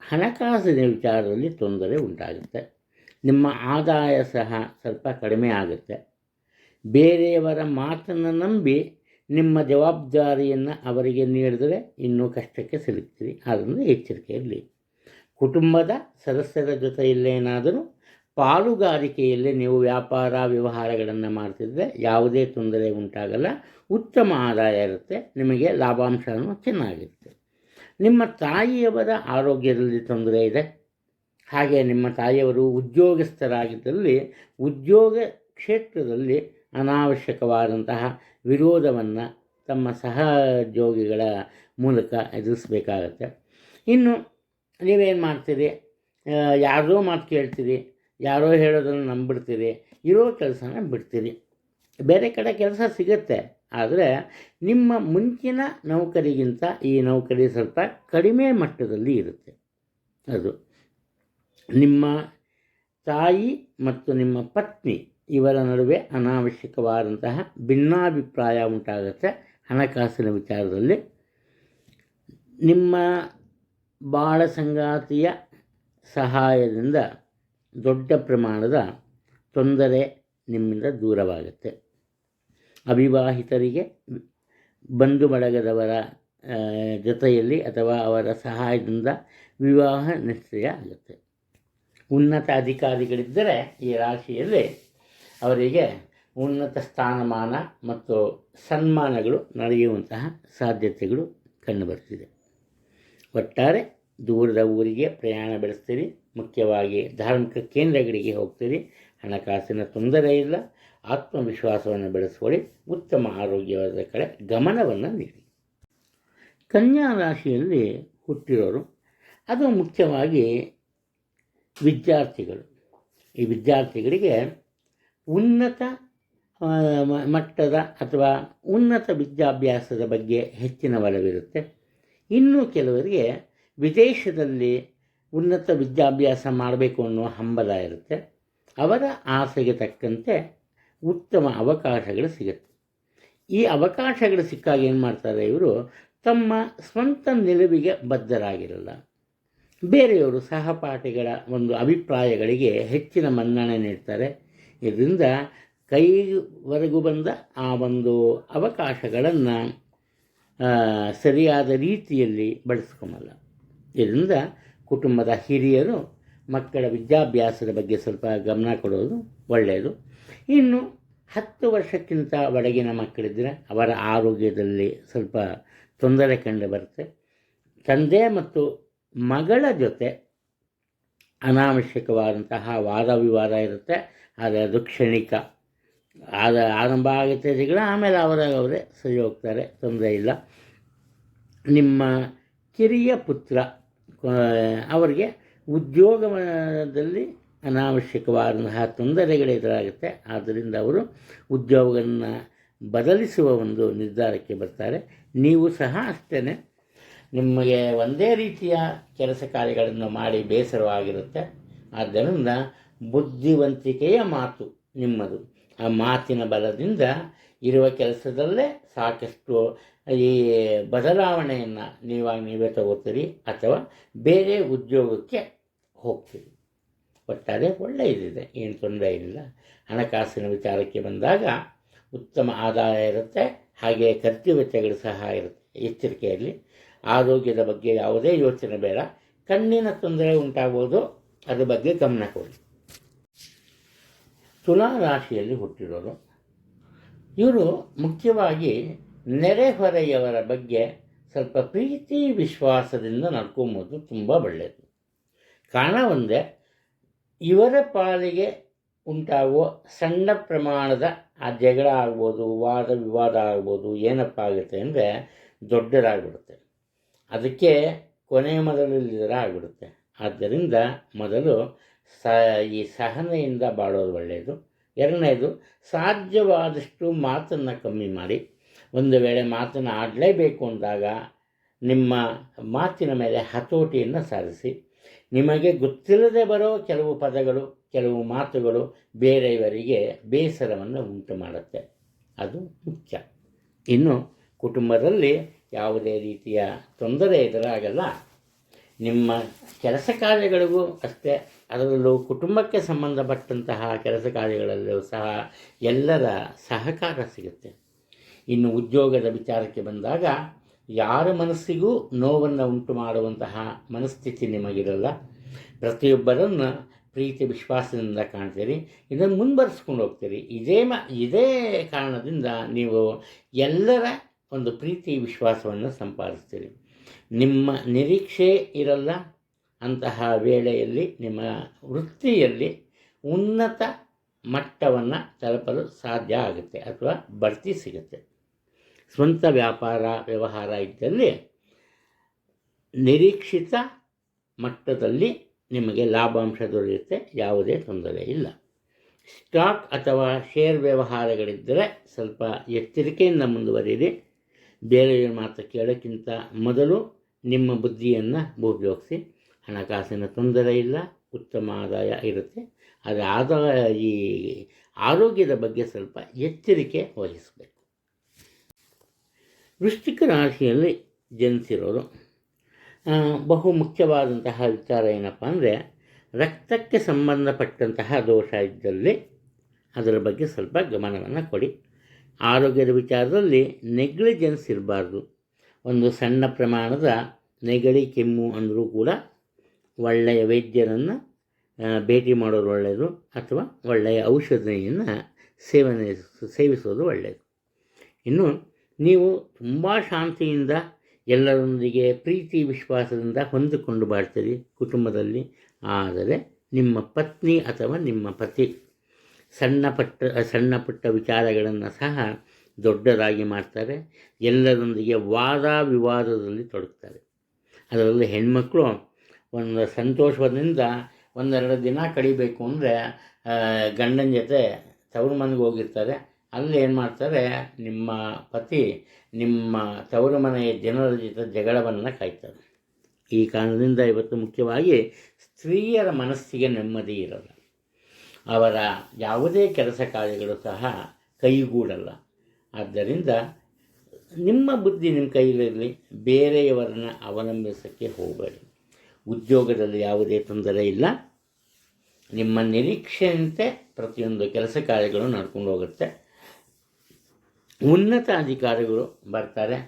ಹಣಕಾಸಿನ ವಿಚಾರದಲ್ಲಿ ತೊಂದರೆ ಉಂಟಾಗುತ್ತೆ. ನಿಮ್ಮ ಆದಾಯ ಸಹ ಸ್ವಲ್ಪ ಕಡಿಮೆ ಆಗುತ್ತೆ. ಬೇರೆಯವರ ಮಾತನ್ನು ನಂಬಿ ನಿಮ್ಮ ಜವಾಬ್ದಾರಿಯನ್ನು ಅವರಿಗೆ ನೀಡಿದರೆ ಇನ್ನೂ ಕಷ್ಟಕ್ಕೆ ಸಿಲುಕ್ತೀರಿ. ಆದ್ದರಿಂದ ಎಚ್ಚರಿಕೆ ಇರಲಿ ಕುಟುಂಬದ ಸದಸ್ಯರ ಜೊತೆಯಲ್ಲೇನಾದರೂ ಪಾಲುಗಾರಿಕೆಯಲ್ಲಿ ನೀವು ವ್ಯಾಪಾರ ವ್ಯವಹಾರಗಳನ್ನು ಮಾಡ್ತಿದ್ರೆ ಯಾವುದೇ ತೊಂದರೆ ಉಂಟಾಗಲ್ಲ. ಉತ್ತಮ ಆದಾಯ ಇರುತ್ತೆ. ನಿಮಗೆ ಲಾಭಾಂಶನೂ ಚೆನ್ನಾಗಿರುತ್ತೆ. ನಿಮ್ಮ ತಾಯಿಯವರ ಆರೋಗ್ಯದಲ್ಲಿ ತೊಂದರೆ ಇದೆ. ಹಾಗೆ ನಿಮ್ಮ ತಾಯಿಯವರು ಉದ್ಯೋಗಸ್ಥರಾಗಿದ್ದಲ್ಲಿ ಉದ್ಯೋಗ ಕ್ಷೇತ್ರದಲ್ಲಿ ಅನಾವಶ್ಯಕವಾದಂತಹ ವಿರೋಧವನ್ನು ತಮ್ಮ ಸಹೋದ್ಯೋಗಿಗಳ ಮೂಲಕ ಎದುರಿಸಬೇಕಾಗತ್ತೆ. ಇನ್ನು ನೀವೇನು ಮಾಡ್ತೀರಿ? ಯಾರದೋ ಮಾತು ಕೇಳ್ತೀರಿ, ಯಾರೋ ಹೇಳೋದನ್ನು ನಂಬಿಡ್ತೀರಿ, ಇರೋ ಕೆಲಸನ ಬಿಡ್ತೀರಿ. ಬೇರೆ ಕಡೆ ಕೆಲಸ ಸಿಗುತ್ತೆ, ಆದರೆ ನಿಮ್ಮ ಮುಂಚಿನ ನೌಕರಿಗಿಂತ ಈ ನೌಕರಿ ಸ್ವಲ್ಪ ಕಡಿಮೆ ಮಟ್ಟದಲ್ಲಿ ಇರುತ್ತೆ. ಅದು ನಿಮ್ಮ ತಾಯಿ ಮತ್ತು ನಿಮ್ಮ ಪತ್ನಿ ಇವರ ನಡುವೆ ಅನಾವಶ್ಯಕವಾದಂತಹ ಭಿನ್ನಾಭಿಪ್ರಾಯ ಉಂಟಾಗುತ್ತೆ ಹಣಕಾಸಿನ ವಿಚಾರದಲ್ಲಿ. ನಿಮ್ಮ ಬಾಳ ಸಂಗಾತಿಯ ಸಹಾಯದಿಂದ ದೊಡ್ಡ ಪ್ರಮಾಣದ ತೊಂದರೆ ನಿಮ್ಮಿಂದ ದೂರವಾಗುತ್ತೆ. ಅವಿವಾಹಿತರಿಗೆ ಬಂಧು ಬಳಗದವರ ಜೊತೆಯಲ್ಲಿ ಅಥವಾ ಅವರ ಸಹಾಯದಿಂದ ವಿವಾಹ ನಿಶ್ಚಯ ಆಗುತ್ತೆ. ಉನ್ನತ ಅಧಿಕಾರಿಗಳಿದ್ದರೆ ಈ ರಾಶಿಯಲ್ಲಿ ಅವರಿಗೆ ಉನ್ನತ ಸ್ಥಾನಮಾನ ಮತ್ತು ಸನ್ಮಾನಗಳು ನಡೆಯುವಂತಹ ಸಾಧ್ಯತೆಗಳು ಕಂಡುಬರ್ತಿದೆ ಒಟ್ಟಾರೆ ದೂರದ ಊರಿಗೆ ಪ್ರಯಾಣ ಬೆಳೆಸ್ತೀರಿ, ಮುಖ್ಯವಾಗಿ ಧಾರ್ಮಿಕ ಕೇಂದ್ರಗಳಿಗೆ ಹೋಗ್ತೀರಿ. ಹಣಕಾಸಿನ ತೊಂದರೆ ಇಲ್ಲ, ಆತ್ಮವಿಶ್ವಾಸವನ್ನು ಬೆಳೆಸ್ಕೊಳ್ಳಿ, ಉತ್ತಮ ಆರೋಗ್ಯವಾದ ಕಡೆ ಗಮನವನ್ನು ನೀಡಿ. ಕನ್ಯಾ ರಾಶಿಯಲ್ಲಿ ಹುಟ್ಟಿರೋರು, ಅದು ಮುಖ್ಯವಾಗಿ ವಿದ್ಯಾರ್ಥಿಗಳು. ಈ ವಿದ್ಯಾರ್ಥಿಗಳಿಗೆ ಉನ್ನತ ಮಟ್ಟದ ಅಥವಾ ಉನ್ನತ ವಿದ್ಯಾಭ್ಯಾಸದ ಬಗ್ಗೆ ಹೆಚ್ಚಿನ ಒಲವಿರುತ್ತೆ. ಇನ್ನು ಕೆಲವರಿಗೆ ವಿದೇಶದಲ್ಲಿ ಉನ್ನತ ವಿದ್ಯಾಭ್ಯಾಸ ಮಾಡಬೇಕು ಅನ್ನೋ ಹಂಬಲ ಇರುತ್ತೆ. ಅವರ ಆಸೆಗೆ ತಕ್ಕಂತೆ ಉತ್ತಮ ಅವಕಾಶಗಳು ಸಿಗುತ್ತೆ. ಈ ಅವಕಾಶಗಳು ಸಿಕ್ಕಾಗ ಏನು ಮಾಡ್ತಾರೆ ಇವರು? ತಮ್ಮ ಸ್ವಂತ ನಿಲುವಿಗೆ ಬದ್ಧರಾಗಿರಲ್ಲ. ಬೇರೆಯವರು ಸಹಪಾಠಿಗಳ ಒಂದು ಅಭಿಪ್ರಾಯಗಳಿಗೆ ಹೆಚ್ಚಿನ ಮನ್ನಣೆ ನೀಡ್ತಾರೆ. ಇದರಿಂದ ಕೈವರೆಗೂ ಬಂದ ಆ ಒಂದು ಅವಕಾಶಗಳನ್ನು ಸರಿಯಾದ ರೀತಿಯಲ್ಲಿ ಬಳಸ್ಕೊಂಬಲ್ಲ ಇದರಿಂದ ಕುಟುಂಬದ ಹಿರಿಯರು ಮಕ್ಕಳ ವಿದ್ಯಾಭ್ಯಾಸದ ಬಗ್ಗೆ ಸ್ವಲ್ಪ ಗಮನ ಕೊಡೋದು ಒಳ್ಳೆಯದು. ಇನ್ನು ಹತ್ತು ವರ್ಷಕ್ಕಿಂತ ಒಳಗಿನ ಮಕ್ಕಳಿದ್ದರೆ ಅವರ ಆರೋಗ್ಯದಲ್ಲಿ ಸ್ವಲ್ಪ ತೊಂದರೆ ಕಂಡು ಬರುತ್ತೆ. ತಂದೆ ಮತ್ತು ಮಗಳ ಜೊತೆ ಅನಾವಶ್ಯಕವಾದಂತಹ ವಾದ ವಿವಾದ ಇರುತ್ತೆ. ಆದರೆ ಅದು ಕ್ಷಣಿಕ. ಆದ, ಆರಂಭ ಆಗುತ್ತೆ ಜಗಳ ಆಮೇಲೆ ಅವರಾಗ ಅವರೇ ಸರಿ ಹೋಗ್ತಾರೆ, ತೊಂದರೆ ಇಲ್ಲ. ನಿಮ್ಮ ಕಿರಿಯ ಪುತ್ರ ಅವರಿಗೆ ಉದ್ಯೋಗದಲ್ಲಿ ಅನಾವಶ್ಯಕವಾದಂತಹ ತೊಂದರೆಗಳು ಎದುರಾಗುತ್ತೆ. ಆದ್ದರಿಂದ ಅವರು ಉದ್ಯೋಗವನ್ನು ಬದಲಿಸುವ ಒಂದು ನಿರ್ಧಾರಕ್ಕೆ ಬರ್ತಾರೆ. ನೀವು ಸಹ ಅಷ್ಟೇ ನಿಮಗೆ ಒಂದೇ ರೀತಿಯ ಕೆಲಸ ಕಾರ್ಯಗಳನ್ನು ಮಾಡಿ ಬೇಸರವಾಗಿರುತ್ತೆ. ಆದ್ದರಿಂದ ಬುದ್ಧಿವಂತಿಕೆಯ ಮಾತು ನಿಮ್ಮದು. ಆ ಮಾತಿನ ಬಲದಿಂದ ಇರುವ ಕೆಲಸದಲ್ಲೇ ಸಾಕಷ್ಟು ಈ ಬದಲಾವಣೆಯನ್ನು ನೀವಾಗಿ ನೀವೇ ತಗೋತೀರಿ ಅಥವಾ ಬೇರೆ ಉದ್ಯೋಗಕ್ಕೆ ಹೋಗ್ತೀರಿ. ಒಟ್ಟಾರೆ ಒಳ್ಳೆಯದಿದೆ, ಏನು ತೊಂದರೆ ಇಲ್ಲ. ಹಣಕಾಸಿನ ವಿಚಾರಕ್ಕೆ ಬಂದಾಗ ಉತ್ತಮ ಆದಾಯ ಇರುತ್ತೆ ಹಾಗೆ ಖರ್ಚು ವೆಚ್ಚಗಳು ಸಹ ಇರುತ್ತೆ. ಎಚ್ಚರಿಕೆಯಲ್ಲಿ ಆರೋಗ್ಯದ ಬಗ್ಗೆ ಯಾವುದೇ ಯೋಚನೆ ಬೇಡ. ಕಣ್ಣಿನ ತೊಂದರೆ ಉಂಟಾಗುವುದು ಅದ್ರ ಬಗ್ಗೆ ಗಮನ ಕೊಡಿ. ತುಲಾ ರಾಶಿಯಲ್ಲಿ ಹುಟ್ಟಿರೋರು, ಇವರು ಮುಖ್ಯವಾಗಿ ನೆರೆಹೊರೆಯವರ ಬಗ್ಗೆ ಸ್ವಲ್ಪ ಪ್ರೀತಿ ವಿಶ್ವಾಸದಿಂದ ನಡ್ಕೊಂಬೋದು, ತುಂಬ ಒಳ್ಳೆಯದು ಕಾರಣ ಒಂದೇ, ಇವರ ಪಾಲಿಗೆ ಉಂಟಾಗುವ ಸಣ್ಣ ಪ್ರಮಾಣದ ಆ ಜಗಳ ಆಗ್ಬೋದು ವಾದ ವಿವಾದ ಆಗ್ಬೋದು, ಏನಪ್ಪ ಆಗುತ್ತೆ ಅಂದರೆ ದೊಡ್ಡದಾಗ್ಬಿಡುತ್ತೆ. ಅದಕ್ಕೆ ಕೊನೆಯ ಮೊದಲಿಲ್ಲದರ ಆಗಿಬಿಡುತ್ತೆ. ಆದ್ದರಿಂದ ಮೊದಲು ಸ, ಈ ಸಹನೆಯಿಂದ ಬಾಳೋದು ಒಳ್ಳೆಯದು. ಎರಡನೇದು, ಸಾಧ್ಯವಾದಷ್ಟು ಮಾತನ್ನು ಕಮ್ಮಿ ಮಾಡಿ. ಒಂದು ವೇಳೆ ಮಾತನ್ನು ಆಡಲೇಬೇಕು ಅಂದಾಗ ನಿಮ್ಮ ಮಾತಿನ ಮೇಲೆ ಹತೋಟಿಯನ್ನು ಸಾಧಿಸಿ ನಿಮಗೆ ಗೊತ್ತಿಲ್ಲದೆ ಬರೋ ಕೆಲವು ಪದಗಳು, ಕೆಲವು ಮಾತುಗಳು ಬೇರೆಯವರಿಗೆ ಬೇಸರವನ್ನು ಉಂಟು ಮಾಡುತ್ತೆ ಅದು ಮುಖ್ಯ. ಇನ್ನು ಕುಟುಂಬದಲ್ಲಿ ಯಾವುದೇ ರೀತಿಯ ತೊಂದರೆ ಎದುರಾಗಲ್ಲ ನಿಮ್ಮ ಕೆಲಸ ಕಾರ್ಯಗಳಿಗೂ ಅಷ್ಟೇ, ಅದರಲ್ಲೂ ಕುಟುಂಬಕ್ಕೆ ಸಂಬಂಧಪಟ್ಟಂತಹ ಕೆಲಸ ಕಾರ್ಯಗಳಲ್ಲೂ ಸಹ ಎಲ್ಲರ ಸಹಕಾರ ಸಿಗುತ್ತೆ. ಇನ್ನು ಉದ್ಯೋಗದ ವಿಚಾರಕ್ಕೆ ಬಂದಾಗ, ಯಾರ ಮನಸ್ಸಿಗೂ ನೋವನ್ನು ಉಂಟು ಮಾಡುವಂತಹ ಮನಸ್ಥಿತಿ ನಿಮಗಿರಲ್ಲ. ಪ್ರತಿಯೊಬ್ಬರನ್ನು ಪ್ರೀತಿ, ವಿಶ್ವಾಸದಿಂದ ಕಾಣ್ತೀರಿ, ಇದನ್ನು ಮುಂದುವರಿಸ್ಕೊಂಡು ಹೋಗ್ತೀರಿ. ಇದೇ ಮ, ಇದೇ ಕಾರಣದಿಂದ ನೀವು ಎಲ್ಲರ ಒಂದು ಪ್ರೀತಿ ವಿಶ್ವಾಸವನ್ನು ಸಂಪಾದಿಸ್ತೀರಿ. ನಿಮ್ಮ ನಿರೀಕ್ಷೆ ಇರಲ್ಲ ಅಂತಹ ವೇಳೆಯಲ್ಲಿ ನಿಮ್ಮ ವೃತ್ತಿಯಲ್ಲಿ ಉನ್ನತ ಮಟ್ಟವನ್ನು ತಲುಪಲು ಸಾಧ್ಯ ಆಗುತ್ತೆ ಅಥವಾ ಬಡ್ತಿ ಸಿಗುತ್ತೆ. ಸ್ವಂತ ವ್ಯಾಪಾರ, ವ್ಯವಹಾರ ಇದ್ದಲ್ಲಿ ನಿರೀಕ್ಷಿತ ಮಟ್ಟದಲ್ಲಿ ನಿಮಗೆ ಲಾಭಾಂಶ ದೊರೆಯುತ್ತೆ, ಯಾವುದೇ ತೊಂದರೆ ಇಲ್ಲ. ಸ್ಟಾಕ್ ಅಥವಾ ಶೇರ್ ವ್ಯವಹಾರಗಳಿದ್ದರೆ ಸ್ವಲ್ಪ ಎಚ್ಚರಿಕೆಯಿಂದ ಮುಂದುವರಿಯಿರಿ. ಬೇರೆಯವರ ಮಾತ್ರ ಕೇಳೋಕ್ಕಿಂತ ಮೊದಲು ನಿಮ್ಮ ಬುದ್ಧಿಯನ್ನು ಉಪಯೋಗಿಸಿ ಹಣಕಾಸಿನ ತೊಂದರೆ ಇಲ್ಲ, ಉತ್ತಮ ಆದಾಯ ಇರುತ್ತೆ. ಆದರೆ ಆದಾಯ ಈ ಆರೋಗ್ಯದ ಬಗ್ಗೆ ಸ್ವಲ್ಪ ಎಚ್ಚರಿಕೆ ವಹಿಸಬೇಕು. ವೃಶ್ಚಿಕ ರಾಶಿಯಲ್ಲಿ ಜನಿಸಿರೋರು ಬಹು ಮುಖ್ಯವಾದಂತಹ ವಿಚಾರ ಏನಪ್ಪ ಅಂದರೆ, ರಕ್ತಕ್ಕೆ ಸಂಬಂಧಪಟ್ಟಂತಹ ದೋಷ ಇದ್ದಲ್ಲಿ ಅದರ ಬಗ್ಗೆ ಸ್ವಲ್ಪ ಗಮನವನ್ನು ಕೊಡಿ. ಆರೋಗ್ಯದ ವಿಚಾರದಲ್ಲಿ ನೆಗ್ಲಿಜೆನ್ಸ್ ಇರಬಾರ್ದು. ಒಂದು ಸಣ್ಣ ಪ್ರಮಾಣದ ನೆಗಡಿ, ಕೆಮ್ಮು ಅಂದರೂ ಕೂಡ ಒಳ್ಳೆಯ ವೈದ್ಯರನ್ನು ಭೇಟಿ ಮಾಡೋದು ಒಳ್ಳೆಯದು ಅಥವಾ ಒಳ್ಳೆಯ ಔಷಧಿಯನ್ನು ಸೇವನೆ, ಸೇವಿಸೋದು ಒಳ್ಳೆಯದು ಇನ್ನು ನೀವು ತುಂಬ ಶಾಂತಿಯಿಂದ ಎಲ್ಲರೊಂದಿಗೆ ಪ್ರೀತಿ ವಿಶ್ವಾಸದಿಂದ ಹೊಂದಿಕೊಂಡು ಬಾಳ್ತೀರಿ ಕುಟುಂಬದಲ್ಲಿ. ಆದರೆ ನಿಮ್ಮ ಪತ್ನಿ ಅಥವಾ ನಿಮ್ಮ ಪತಿ ಸಣ್ಣ ಪಟ್ಟ, ಸಣ್ಣ ಪುಟ್ಟ ವಿಚಾರಗಳನ್ನು ಸಹ ದೊಡ್ಡದಾಗಿ ಮಾಡ್ತಾರೆ. ಎಲ್ಲರೊಂದಿಗೆ ವಾದ ವಿವಾದದಲ್ಲಿ ತೊಡಗ್ತಾರೆ. ಅದರಲ್ಲಿ ಹೆಣ್ಮಕ್ಕಳು ಒಂದು ಸಂತೋಷದಿಂದ ಒಂದೆರಡು ದಿನ ಕಡಿಬೇಕು ಅಂದರೆ ಗಂಡನ ಜೊತೆ ತವ್ರ ಮನೆಗೆ ಹೋಗಿರ್ತಾರೆ. ಅಲ್ಲಿ ಏನು ಮಾಡ್ತಾರೆ? ನಿಮ್ಮ ಪತಿ ನಿಮ್ಮ ತವರು ಮನೆಯ ಜನರ ಜೊತೆ ಜಗಳವನ್ನು ಕಾಯ್ತಾರೆ. ಈ ಕಾರಣದಿಂದ ಇವತ್ತು ಮುಖ್ಯವಾಗಿ ಸ್ತ್ರೀಯರ ಮನಸ್ಸಿಗೆ ನೆಮ್ಮದಿ ಇರಲ್ಲ. ಅವರ ಯಾವುದೇ ಕೆಲಸ ಕಾರ್ಯಗಳು ಸಹ ಕೈಗೂಡಲ್ಲ. ಆದ್ದರಿಂದ ನಿಮ್ಮ ಬುದ್ಧಿ ನಿಮ್ಮ ಕೈಲಿರಲಿ, ಬೇರೆಯವರನ್ನು ಅವಲಂಬಿಸೋಕ್ಕೆ ಹೋಗಬೇಡಿ. ಉದ್ಯೋಗದಲ್ಲಿ ಯಾವುದೇ ತೊಂದರೆ ಇಲ್ಲ. ನಿಮ್ಮ ನಿರೀಕ್ಷೆಯಂತೆ ಪ್ರತಿಯೊಂದು ಕೆಲಸ ಕಾರ್ಯಗಳು ನಡ್ಕೊಂಡು ಹೋಗುತ್ತೆ. ಉನ್ನತ ಅಧಿಕಾರಿಗಳು ಬರ್ತಾರೆ,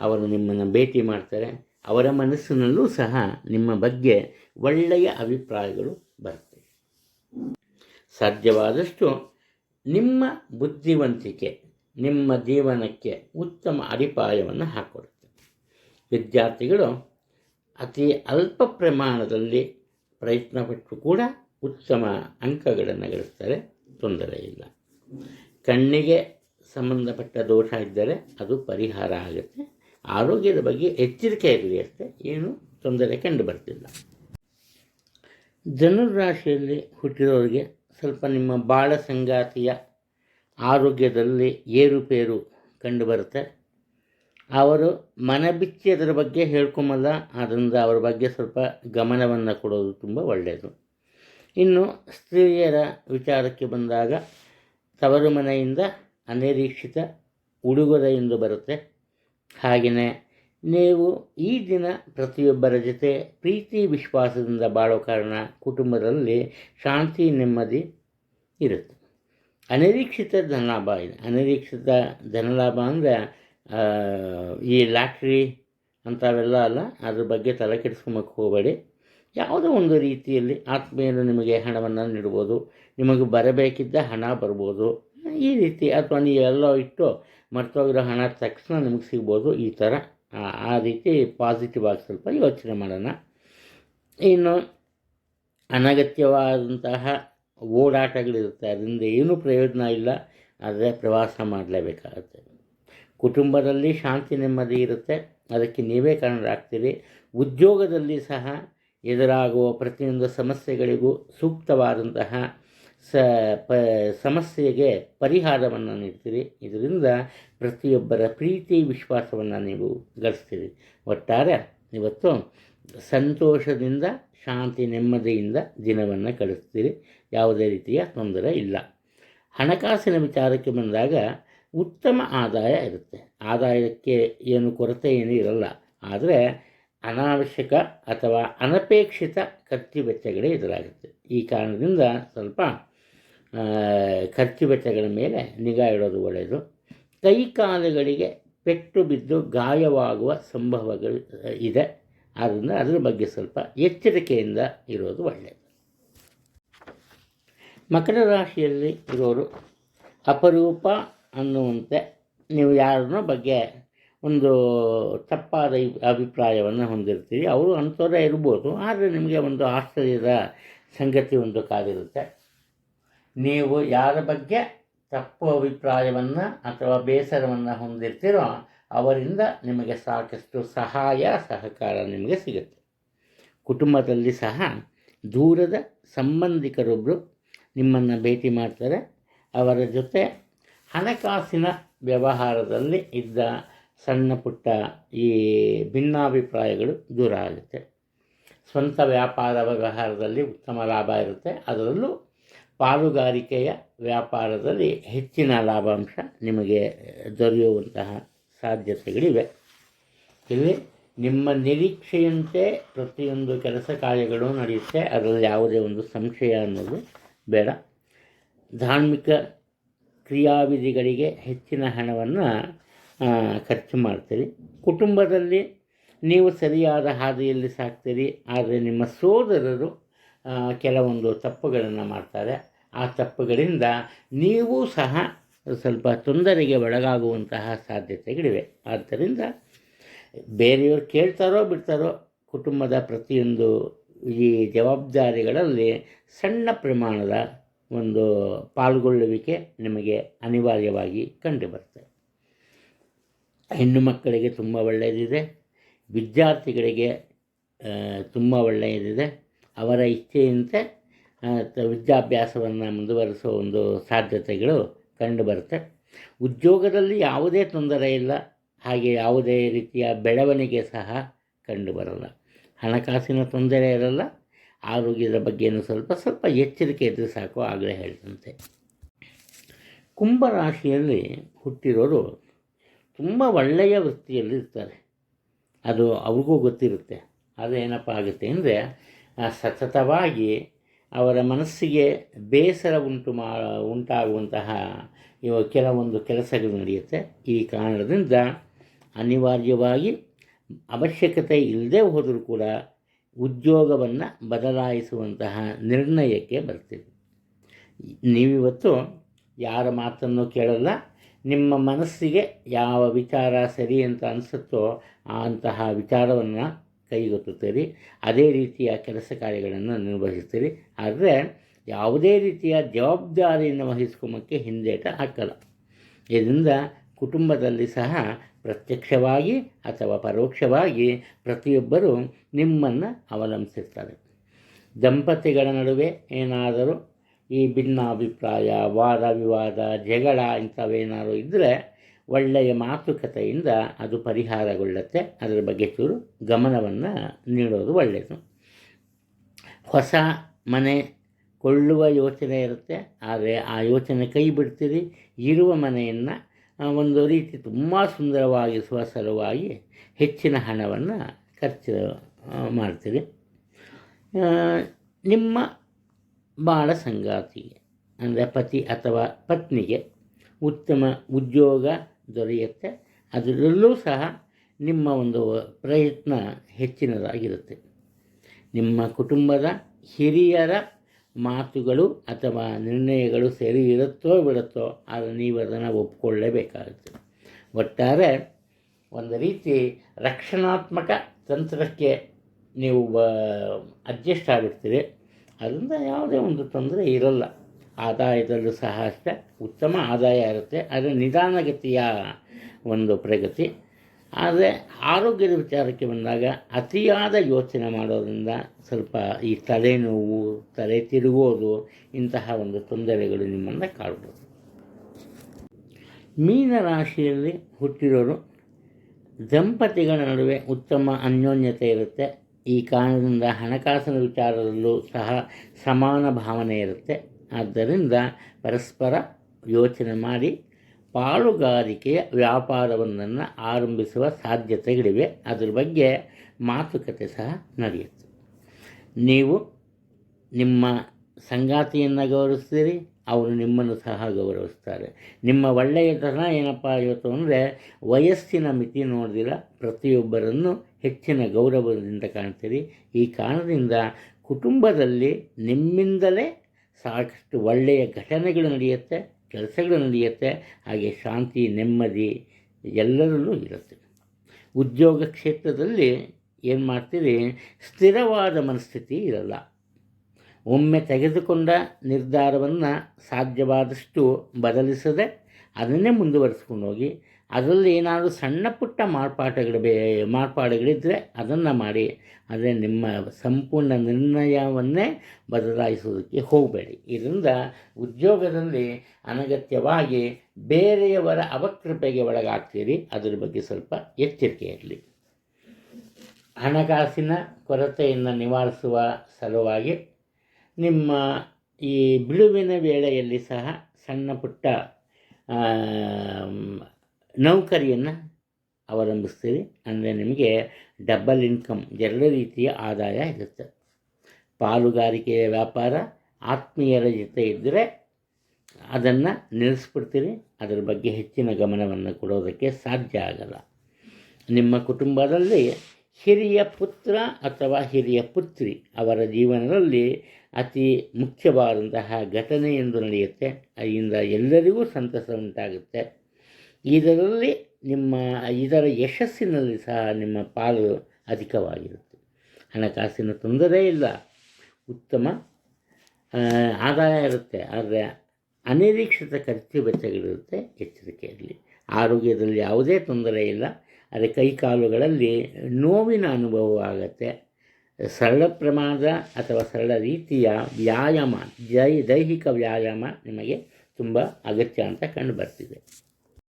ಅವರು ನಿಮ್ಮನ್ನು ಭೇಟಿ ಮಾಡ್ತಾರೆ, ಅವರ ಮನಸ್ಸಿನಲ್ಲೂ ಸಹ ನಿಮ್ಮ ಬಗ್ಗೆ ಒಳ್ಳೆಯ ಅಭಿಪ್ರಾಯಗಳು ಬರ್ತವೆ. ಸಾಧ್ಯವಾದಷ್ಟು ನಿಮ್ಮ ಬುದ್ಧಿವಂತಿಕೆ, ನಿಮ್ಮ ಜೀವನಕ್ಕೆ ಉತ್ತಮ ಅಡಿಪಾಯವನ್ನು ಹಾಕೊಡುತ್ತೆ. ವಿದ್ಯಾರ್ಥಿಗಳು ಅತಿ ಅಲ್ಪ ಪ್ರಮಾಣದಲ್ಲಿ ಪ್ರಯತ್ನಪಟ್ಟು ಕೂಡ ಉತ್ತಮ ಅಂಕಗಳನ್ನು ಗಳಿಸ್ತಾರೆ, ತೊಂದರೆ ಇಲ್ಲ. ಕಣ್ಣಿಗೆ ಸಂಬಂಧಪಟ್ಟ ದೋಷ ಇದ್ದರೆ ಅದು ಪರಿಹಾರ ಆಗುತ್ತೆ. ಆರೋಗ್ಯದ ಬಗ್ಗೆ ಎಚ್ಚರಿಕೆ ಇರಲಿ ಅಷ್ಟೇ ಏನು ತೊಂದರೆ ಕಂಡು ಬರ್ತಿಲ್ಲ ಧನುರಾಶಿಯಲ್ಲಿ ಹುಟ್ಟಿರೋರಿಗೆ ಸ್ವಲ್ಪ ನಿಮ್ಮ ಬಾಳ ಸಂಗಾತಿಯ ಆರೋಗ್ಯದಲ್ಲಿ ಏರುಪೇರು ಕಂಡುಬರುತ್ತೆ. ಅವರು ಮನಬಿಚ್ಚಿ ಅದರ ಬಗ್ಗೆ ಹೇಳ್ಕೊಂಬಲ್ಲ ಆದ್ದರಿಂದ ಅವರ ಬಗ್ಗೆ ಸ್ವಲ್ಪ ಗಮನವನ್ನು ಕೊಡೋದು ತುಂಬ ಒಳ್ಳೆಯದು ಇನ್ನು ಸ್ತ್ರೀಯರ ವಿಚಾರಕ್ಕೆ ಬಂದಾಗ ತವರು ಮನೆಯಿಂದ ಅನಿರೀಕ್ಷಿತ ಉಡುಗೊರೆಯಿಂದ ಬರುತ್ತೆ. ಹಾಗೆಯೇ ನೀವು ಈ ದಿನ ಪ್ರತಿಯೊಬ್ಬರ ಜೊತೆ ಪ್ರೀತಿ ವಿಶ್ವಾಸದಿಂದ ಬಾಳೋ ಕಾರಣ ಕುಟುಂಬದಲ್ಲಿ ಶಾಂತಿ ನೆಮ್ಮದಿ ಇರುತ್ತೆ. ಅನಿರೀಕ್ಷಿತ ಧನಲಾಭ ಇದೆ. ಅನಿರೀಕ್ಷಿತ ಧನಲಾಭ ಅಂದರೆ ಈ ಲ್ಯಾಟ್ರಿ ಅಂಥವೆಲ್ಲ ಅಲ್ಲ, ಅದ್ರ ಬಗ್ಗೆ ತಲೆ ಕೆಡಿಸ್ಕೊಂಬಕ್ಕೆ ಹೋಗಬೇಡಿ. ಯಾವುದೋ ಒಂದು ರೀತಿಯಲ್ಲಿ ಆತ್ಮೀಯರು ನಿಮಗೆ ಹಣವನ್ನು ನೀಡ್ಬೋದು, ನಿಮಗೆ ಬರಬೇಕಿದ್ದ ಹಣ ಬರ್ಬೋದು. ಈ ರೀತಿ, ಅಥವಾ ನೀವೆಲ್ಲೋ ಇಟ್ಟು ಮರ್ತೋಗಿರೋ ಹಣ ತಕ್ಷಣ ನಿಮಗೆ ಸಿಗ್ಬೋದು ಈ ಥರ ಆ- ರೀತಿ ಪಾಸಿಟಿವ್ ಆಗಿ ಸ್ವಲ್ಪ ಯೋಚನೆ ಮಾಡೋಣ. ಇನ್ನು ಅನಗತ್ಯವಾದಂತಹ ಓಡಾಟಗಳಿರುತ್ತೆ. ಅದರಿಂದ ಏನೂ ಪ್ರಯೋಜನ ಇಲ್ಲ. ಆದರೆ ಪ್ರವಾಸ ಮಾಡಲೇಬೇಕಾಗುತ್ತೆ. ಕುಟುಂಬದಲ್ಲಿ ಶಾಂತಿ ನೆಮ್ಮದಿ ಇರುತ್ತೆ. ಅದಕ್ಕೆ ನೀವೇ ಕಾರಣರಾಗ್ತೀರಿ. ಉದ್ಯೋಗದಲ್ಲಿ ಸಹ ಎದುರಾಗುವ ಪ್ರತಿಯೊಂದು ಸಮಸ್ಯೆಗಳಿಗೂ ಸೂಕ್ತವಾದಂತಹ ಸ, ಪ, ಸಮಸ್ಯೆಗೆ ಪರಿಹಾರವನ್ನು ನೀಡ್ತೀರಿ. ಇದರಿಂದ ಪ್ರತಿಯೊಬ್ಬರ ಪ್ರೀತಿ, ವಿಶ್ವಾಸವನ್ನು ನೀವು ಗಳಿಸ್ತೀರಿ. ಒಟ್ಟಾರೆ ಇವತ್ತು ಸಂತೋಷದಿಂದ, ಶಾಂತಿ, ನೆಮ್ಮದಿಯಿಂದ ದಿನವನ್ನು ಕಳಿಸ್ತೀರಿ. ಯಾವುದೇ ರೀತಿಯ ತೊಂದರೆ ಇಲ್ಲ. ಹಣಕಾಸಿನ ವಿಚಾರಕ್ಕೆ ಬಂದಾಗ ಉತ್ತಮ ಆದಾಯ ಇರುತ್ತೆ. ಆದಾಯಕ್ಕೆ ಏನು ಕೊರತೆ ಏನೂ ಇರಲ್ಲ. ಆದರೆ ಅನಾವಶ್ಯಕ ಅಥವಾ ಅನಪೇಕ್ಷಿತ ಖರ್ಚು ವೆಚ್ಚಗಳೇ ಎದುರಾಗುತ್ತೆ. ಈ ಕಾರಣದಿಂದ ಸ್ವಲ್ಪ ಖರ್ಚು ವೆಚ್ಚಗಳ ಮೇಲೆ ನಿಗಾ ಇಡೋದು ಒಳ್ಳೆಯದು. ಕೈ ಕಾಲುಗಳಿಗೆ ಪೆಟ್ಟು ಬಿದ್ದು ಗಾಯವಾಗುವ ಸಂಭವಗಳು ಇದೆ. ಆದ್ದರಿಂದ ಅದರ ಬಗ್ಗೆ ಸ್ವಲ್ಪ ಎಚ್ಚರಿಕೆಯಿಂದ ಇರೋದು ಒಳ್ಳೆಯದು. ಮಕರ ರಾಶಿಯಲ್ಲಿ ಇರೋರು ಅಪರೂಪ ಅನ್ನುವಂತೆ ನೀವು ಯಾರನ್ನೋ ಬಗ್ಗೆ ಒಂದು ತಪ್ಪಾದ ಅಭಿಪ್ರಾಯವನ್ನು ಹೊಂದಿರ್ತೀರಿ. ಅವರು ಅಂಥವರೇ ಇರ್ಬೋದು, ಆದರೆ ನಿಮಗೆ ಒಂದು ಆಶ್ಚರ್ಯದ ಸಂಗತಿ ಒಂದು ಕಾದಿರುತ್ತೆ. ನೀವು ಯಾರ ಬಗ್ಗೆ ತಪ್ಪು ಅಭಿಪ್ರಾಯವನ್ನು ಅಥವಾ ಬೇಸರವನ್ನು ಹೊಂದಿರ್ತೀರೋ ಅವರಿಂದ ನಿಮಗೆ ಸಾಕಷ್ಟು ಸಹಾಯ, ಸಹಕಾರ ನಿಮಗೆ ಸಿಗುತ್ತೆ. ಕುಟುಂಬದಲ್ಲಿ ಸಹ ದೂರದ ಸಂಬಂಧಿಕರೊಬ್ಬರು ನಿಮ್ಮನ್ನು ಭೇಟಿ ಮಾಡ್ತಾರೆ. ಅವರ ಜೊತೆ ಹಣಕಾಸಿನ ವ್ಯವಹಾರದಲ್ಲಿ ಇದ್ದ ಸಣ್ಣ ಪುಟ್ಟ ಈ ಭಿನ್ನಾಭಿಪ್ರಾಯಗಳು ದೂರ ಆಗುತ್ತೆ. ಸ್ವಂತ ವ್ಯಾಪಾರ ವ್ಯವಹಾರದಲ್ಲಿ ಉತ್ತಮ ಲಾಭ ಇರುತ್ತೆ. ಅದರಲ್ಲೂ ಪಾಲುಗಾರಿಕೆಯ ವ್ಯಾಪಾರದಲ್ಲಿ ಹೆಚ್ಚಿನ ಲಾಭಾಂಶ ನಿಮಗೆ ದೊರೆಯುವಂತಹ ಸಾಧ್ಯತೆಗಳಿವೆ. ಇಲ್ಲಿ ನಿಮ್ಮ ನಿರೀಕ್ಷೆಯಂತೆ ಪ್ರತಿಯೊಂದು ಕೆಲಸ ಕಾರ್ಯಗಳು ನಡೆಯುತ್ತೆ. ಅದರಲ್ಲಿ ಯಾವುದೇ ಒಂದು ಸಂಶಯ ಅನ್ನೋದು ಬೇಡ. ಧಾರ್ಮಿಕ ಕ್ರಿಯಾವಿಧಿಗಳಿಗೆ ಹೆಚ್ಚಿನ ಹಣವನ್ನು ಖರ್ಚು ಮಾಡ್ತೀರಿ. ಕುಟುಂಬದಲ್ಲಿ ನೀವು ಸರಿಯಾದ ಹಾದಿಯಲ್ಲಿ ಸಾಕ್ತೀರಿ. ಆದರೆ ನಿಮ್ಮ ಸೋದರರು ಕೆಲವೊಂದು ತಪ್ಪುಗಳನ್ನು ಮಾಡ್ತಾರೆ. ಆ ತಪ್ಪುಗಳಿಂದ ನೀವು ಸಹ ಸ್ವಲ್ಪ ತೊಂದರೆಗೆ ಒಳಗಾಗುವಂತಹ ಸಾಧ್ಯತೆಗಳಿವೆ. ಆದ್ದರಿಂದ ಬೇರೆಯವರು ಕೇಳ್ತಾರೋ ಬಿಡ್ತಾರೋ ಕುಟುಂಬದ ಪ್ರತಿಯೊಂದು ಈ ಜವಾಬ್ದಾರಿಗಳಲ್ಲಿ ಸಣ್ಣ ಪ್ರಮಾಣದ ಒಂದು ಪಾಲ್ಗೊಳ್ಳುವಿಕೆ ನಿಮಗೆ ಅನಿವಾರ್ಯವಾಗಿ ಕಂಡುಬರುತ್ತೆ. ಹೆಣ್ಣು ಮಕ್ಕಳಿಗೆ ತುಂಬ ಒಳ್ಳೆಯದಿದೆ. ವಿದ್ಯಾರ್ಥಿಗಳಿಗೆ ತುಂಬ ಒಳ್ಳೆಯದಿದೆ. ಅವರ ಇಚ್ಛೆಯಂತೆ ವಿದ್ಯಾಭ್ಯಾಸವನ್ನು ಮುಂದುವರಿಸುವ ಒಂದು ಸಾಧ್ಯತೆಗಳು ಕಂಡುಬರುತ್ತೆ. ಉದ್ಯೋಗದಲ್ಲಿ ಯಾವುದೇ ತೊಂದರೆ ಇಲ್ಲ, ಹಾಗೆ ಯಾವುದೇ ರೀತಿಯ ಬೆಳವಣಿಗೆ ಸಹ ಕಂಡುಬರಲ್ಲ. ಹಣಕಾಸಿನ ತೊಂದರೆ ಇರಲ್ಲ, ಆರೋಗ್ಯದ ಬಗ್ಗೆಯೂ ಸ್ವಲ್ಪ ಸ್ವಲ್ಪ ಎಚ್ಚರಿಕೆ ಇದ್ದರೆ ಸಾಕು ಆಗಲೇ ಹೇಳಿದಂತೆ. ಕುಂಭರಾಶಿಯಲ್ಲಿ ಹುಟ್ಟಿರೋರು ತುಂಬ ಒಳ್ಳೆಯ ವೃತ್ತಿಯಲ್ಲಿ ಇರ್ತಾರೆ. ಅದು ಅವ್ರಿಗೂ ಗೊತ್ತಿರುತ್ತೆ. ಅದು ಏನಪ್ಪ ಆಗುತ್ತೆ ಅಂದರೆ ಸತತವಾಗಿ ಅವರ ಮನಸ್ಸಿಗೆ ಬೇಸರ ಉಂಟು ಮಾ, ಉಂಟಾಗುವಂತಹ ಇವ ಕೆಲವೊಂದು ಕೆಲಸಗಳು ನಡೆಯುತ್ತೆ. ಈ ಕಾರಣದಿಂದ ಅನಿವಾರ್ಯವಾಗಿ ಅವಶ್ಯಕತೆ ಇಲ್ಲದೆ ಹೋದರೂ ಕೂಡ ಉದ್ಯೋಗವನ್ನು ಬದಲಾಯಿಸುವಂತಹ ನಿರ್ಣಯಕ್ಕೆ ಬರ್ತೀವಿ. ನೀವಿವತ್ತು ಯಾರ ಮಾತನ್ನು ಕೇಳಲ್ಲ. ನಿಮ್ಮ ಮನಸ್ಸಿಗೆ ಯಾವ ವಿಚಾರ ಸರಿ ಅಂತ ಅನಿಸುತ್ತೋ ಅಂತಹ ವಿಚಾರವನ್ನು ಕೈಗೊತ್ತುತ್ತೀರಿ. ಅದೇ ರೀತಿಯ ಕೆಲಸ ಕಾರ್ಯಗಳನ್ನು ನಿರ್ವಹಿಸ್ತೀರಿ. ಆದರೆ ಯಾವುದೇ ರೀತಿಯ ಜವಾಬ್ದಾರಿಯನ್ನು ವಹಿಸ್ಕೊಂಬಕ್ಕೆ ಹಿಂದೇಟ ಹಾಕಲ್ಲ. ಇದರಿಂದ ಕುಟುಂಬದಲ್ಲಿ ಸಹ ಪ್ರತ್ಯಕ್ಷವಾಗಿ ಅಥವಾ ಪರೋಕ್ಷವಾಗಿ ಪ್ರತಿಯೊಬ್ಬರು ನಿಮ್ಮನ್ನು ಅವಲಂಬಿಸಿರ್ತಾರೆ. ದಂಪತಿಗಳ ನಡುವೆ ಏನಾದರೂ ಈ ಭಿನ್ನಾಭಿಪ್ರಾಯ, ವಾದ ವಿವಾದ, ಜಗಳ ಇಂಥವೇನಾದ್ರು ಇದ್ದರೆ ಒಳ್ಳೆಯ ಮಾತುಕತೆಯಿಂದ ಅದು ಪರಿಹಾರಗೊಳ್ಳುತ್ತೆ. ಅದರ ಬಗ್ಗೆ ಚೂರು ಗಮನವನ್ನು ನೀಡೋದು ಒಳ್ಳೆಯದು ಹೊಸ ಮನೆ ಕೊಳ್ಳುವ ಯೋಚನೆ ಇರುತ್ತೆ, ಆದರೆ ಆ ಯೋಚನೆ ಕೈ ಬಿಡ್ತೀರಿ. ಇರುವ ಮನೆಯನ್ನು ಒಂದು ರೀತಿ ತುಂಬ ಸುಂದರವಾಗಿಸುವ ಸಲುವಾಗಿ ಹೆಚ್ಚಿನ ಹಣವನ್ನು ಖರ್ಚು ಮಾಡ್ತೀರಿ. ನಿಮ್ಮ ಬಾಳ ಸಂಗಾತಿಗೆ, ಅಂದರೆ ಪತಿ ಅಥವಾ ಪತ್ನಿಗೆ ಉತ್ತಮ ಉದ್ಯೋಗ ದೊರೆಯುತ್ತೆ. ಅದರಲ್ಲೂ ಸಹ ನಿಮ್ಮ ಒಂದು ಪ್ರಯತ್ನ ಹೆಚ್ಚಿನದಾಗಿರುತ್ತೆ. ನಿಮ್ಮ ಕುಟುಂಬದ ಹಿರಿಯರ ಮಾತುಗಳು ಅಥವಾ ನಿರ್ಣಯಗಳು ಸರಿ ಇರುತ್ತೋ ಬಿಡುತ್ತೋ ಆದರೆ ನೀವು ಅದನ್ನು ಒಟ್ಟಾರೆ, ಒಂದು ರೀತಿ ರಕ್ಷಣಾತ್ಮಕ ತಂತ್ರಕ್ಕೆ ನೀವು ಅಡ್ಜಸ್ಟ್ ಆಗಿರ್ತೀರಿ ಅದರಿಂದ ಯಾವುದೇ ಒಂದು ತೊಂದರೆ ಇರಲ್ಲ. ಆದಾಯದಲ್ಲೂ ಸಹ ಅಷ್ಟೇ, ಉತ್ತಮ ಆದಾಯ ಇರುತ್ತೆ. ಆದರೆ ನಿಧಾನಗತಿಯ ಒಂದು ಪ್ರಗತಿ. ಆದರೆ ಆರೋಗ್ಯದ ವಿಚಾರಕ್ಕೆ ಬಂದಾಗ ಅತಿಯಾದ ಯೋಚನೆ ಮಾಡೋದರಿಂದ ಸ್ವಲ್ಪ ಈ ತಲೆನೋವು, ತಲೆ ತಿರುಗೋದು ಇಂತಹ ಒಂದು ತೊಂದರೆಗಳು ನಿಮ್ಮನ್ನು ಕಾಡ್ಬೋದು ಮೀನ ರಾಶಿಯಲ್ಲಿ ಹುಟ್ಟಿರೋರು ದಂಪತಿಗಳ ನಡುವೆ ಉತ್ತಮ ಅನ್ಯೋನ್ಯತೆ ಇರುತ್ತೆ. ಈ ಕಾರಣದಿಂದ ಹಣಕಾಸಿನ ವಿಚಾರದಲ್ಲೂ ಸಹ ಸಮಾನ ಭಾವನೆ ಇರುತ್ತೆ. ಆದ್ದರಿಂದ ಪರಸ್ಪರ ಯೋಚನೆ ಮಾಡಿ ಪಾಲುಗಾರಿಕೆಯ ವ್ಯಾಪಾರವನ್ನು ಆರಂಭಿಸುವ ಸಾಧ್ಯತೆಗಳಿವೆ. ಅದರ ಬಗ್ಗೆ ಮಾತುಕತೆ ಸಹ ನಡೆಯುತ್ತೆ. ನೀವು ನಿಮ್ಮ ಸಂಗಾತಿಯನ್ನು ಗೌರವಿಸ್ತೀರಿ, ಅವರು ನಿಮ್ಮನ್ನು ಸಹ ಗೌರವಿಸ್ತಾರೆ. ನಿಮ್ಮ ಒಳ್ಳೆಯತನ ಏನಪ್ಪ ಇವತ್ತು ಅಂದರೆ ವಯಸ್ಸಿನ ಮಿತಿ ನೋಡಿದಿರ ಪ್ರತಿಯೊಬ್ಬರನ್ನು ಹೆಚ್ಚಿನ ಗೌರವದಿಂದ ಕಾಣ್ತೀರಿ. ಈ ಕಾರಣದಿಂದ ಕುಟುಂಬದಲ್ಲಿ ನಿಮ್ಮಿಂದಲೇ ಸಾಕಷ್ಟು ಒಳ್ಳೆಯ ಘಟನೆಗಳು ನಡೆಯುತ್ತೆ. ಕೆಲಸಗಳು ನಡೆಯುತ್ತೆ, ಹಾಗೆ ಶಾಂತಿ, ನೆಮ್ಮದಿ ಎಲ್ಲರಲ್ಲೂ ಇರುತ್ತೆ. ಉದ್ಯೋಗ ಕ್ಷೇತ್ರದಲ್ಲಿ ಏನು ಮಾಡ್ತೀರಿ? ಸ್ಥಿರವಾದ ಮನಸ್ಥಿತಿ ಇರಲ್ಲ. ಒಮ್ಮೆ ತೆಗೆದುಕೊಂಡ ನಿರ್ಧಾರವನ್ನು ಸಾಧ್ಯವಾದಷ್ಟು ಬದಲಿಸದೆ ಅದನ್ನೇ ಮುಂದುವರಿಸ್ಕೊಂಡು ಹೋಗಿ ಅದರಲ್ಲಿ ಏನಾದರೂ ಸಣ್ಣ ಪುಟ್ಟ ಮಾರ್ಪಾಟಗಳು ಬೇ ಮಾರ್ಪಾಡುಗಳಿದ್ದರೆ ಅದನ್ನು ಮಾಡಿ ಆದರೆ ನಿಮ್ಮ ಸಂಪೂರ್ಣ ನಿರ್ಣಯವನ್ನೇ ಬದಲಾಯಿಸೋದಕ್ಕೆ ಹೋಗಬೇಡಿ. ಇದರಿಂದ ಉದ್ಯೋಗದಲ್ಲಿ ಅನಗತ್ಯವಾಗಿ ಬೇರೆಯವರ ಅವಕೃಪೆಗೆ ಒಳಗಾಗ್ತೀರಿ. ಅದರ ಬಗ್ಗೆ ಸ್ವಲ್ಪ ಎಚ್ಚರಿಕೆ ಇರಲಿ. ಹಣಕಾಸಿನ ಕೊರತೆಯನ್ನು ನಿವಾರಿಸುವ ಸಲುವಾಗಿ ನಿಮ್ಮ ಈ ಬಿಡುವಿನ ವೇಳೆಯಲ್ಲಿ ಸಹ ಸಣ್ಣ ಪುಟ್ಟ ನೌಕರಿಯನ್ನು ಅವಲಂಬಿಸ್ತೀರಿ ಅಂದರೆ ನಿಮಗೆ ಡಬಲ್ ಇನ್ಕಮ್ ಎರಡು ರೀತಿಯ ಆದಾಯ ಇರುತ್ತೆ. ಪಾಲುಗಾರಿಕೆಯ ವ್ಯಾಪಾರ, ಆತ್ಮೀಯರ ಜೊತೆ ಇದ್ದರೆ ಅದನ್ನು ನಿಲ್ಲಿಸ್ಬಿಡ್ತೀರಿ ಅದರ ಬಗ್ಗೆ ಹೆಚ್ಚಿನ ಗಮನವನ್ನು ಕೊಡೋದಕ್ಕೆ ಸಾಧ್ಯ ಆಗಲ್ಲ. ನಿಮ್ಮ ಕುಟುಂಬದಲ್ಲಿ ಹಿರಿಯ ಪುತ್ರ ಅಥವಾ ಹಿರಿಯ ಪುತ್ರಿ ಅವರ ಜೀವನದಲ್ಲಿ ಅತಿ ಮುಖ್ಯವಾದಂತಹ ಘಟನೆ ಎಂದು ನಡೆಯುತ್ತೆ. ಅದರಿಂದ ಎಲ್ಲರಿಗೂ ಸಂತಸ ಉಂಟಾಗುತ್ತೆ. ಇದರಲ್ಲಿ ನಿಮ್ಮ, ಇದರ ಯಶಸ್ಸಿನಲ್ಲಿ ಸಹ ನಿಮ್ಮ ಪಾಲು ಅಧಿಕವಾಗಿರುತ್ತೆ. ಹಣಕಾಸಿನ ತೊಂದರೆ ಇಲ್ಲ. ಉತ್ತಮ ಆದಾಯ ಇರುತ್ತೆ. ಆದರೆ ಅನಿರೀಕ್ಷಿತ ಖರ್ಚು ವೆಚ್ಚಗಳಿರುತ್ತೆ ಎಚ್ಚರಿಕೆಯಲ್ಲಿ. ಆರೋಗ್ಯದಲ್ಲಿ ಯಾವುದೇ ತೊಂದರೆ ಇಲ್ಲ. ಆದರೆ ಕೈಕಾಲುಗಳಲ್ಲಿ ನೋವಿನ ಅನುಭವ ಆಗುತ್ತೆ. ಸರಳ ಪ್ರಮಾದ ಅಥವಾ ಸರಳ ರೀತಿಯ ವ್ಯಾಯಾಮ ದೈ ದೈಹಿಕ ವ್ಯಾಯಾಮ ನಿಮಗೆ ತುಂಬ ಅಗತ್ಯ ಅಂತ ಕಂಡು ಬರ್ತಿದೆ.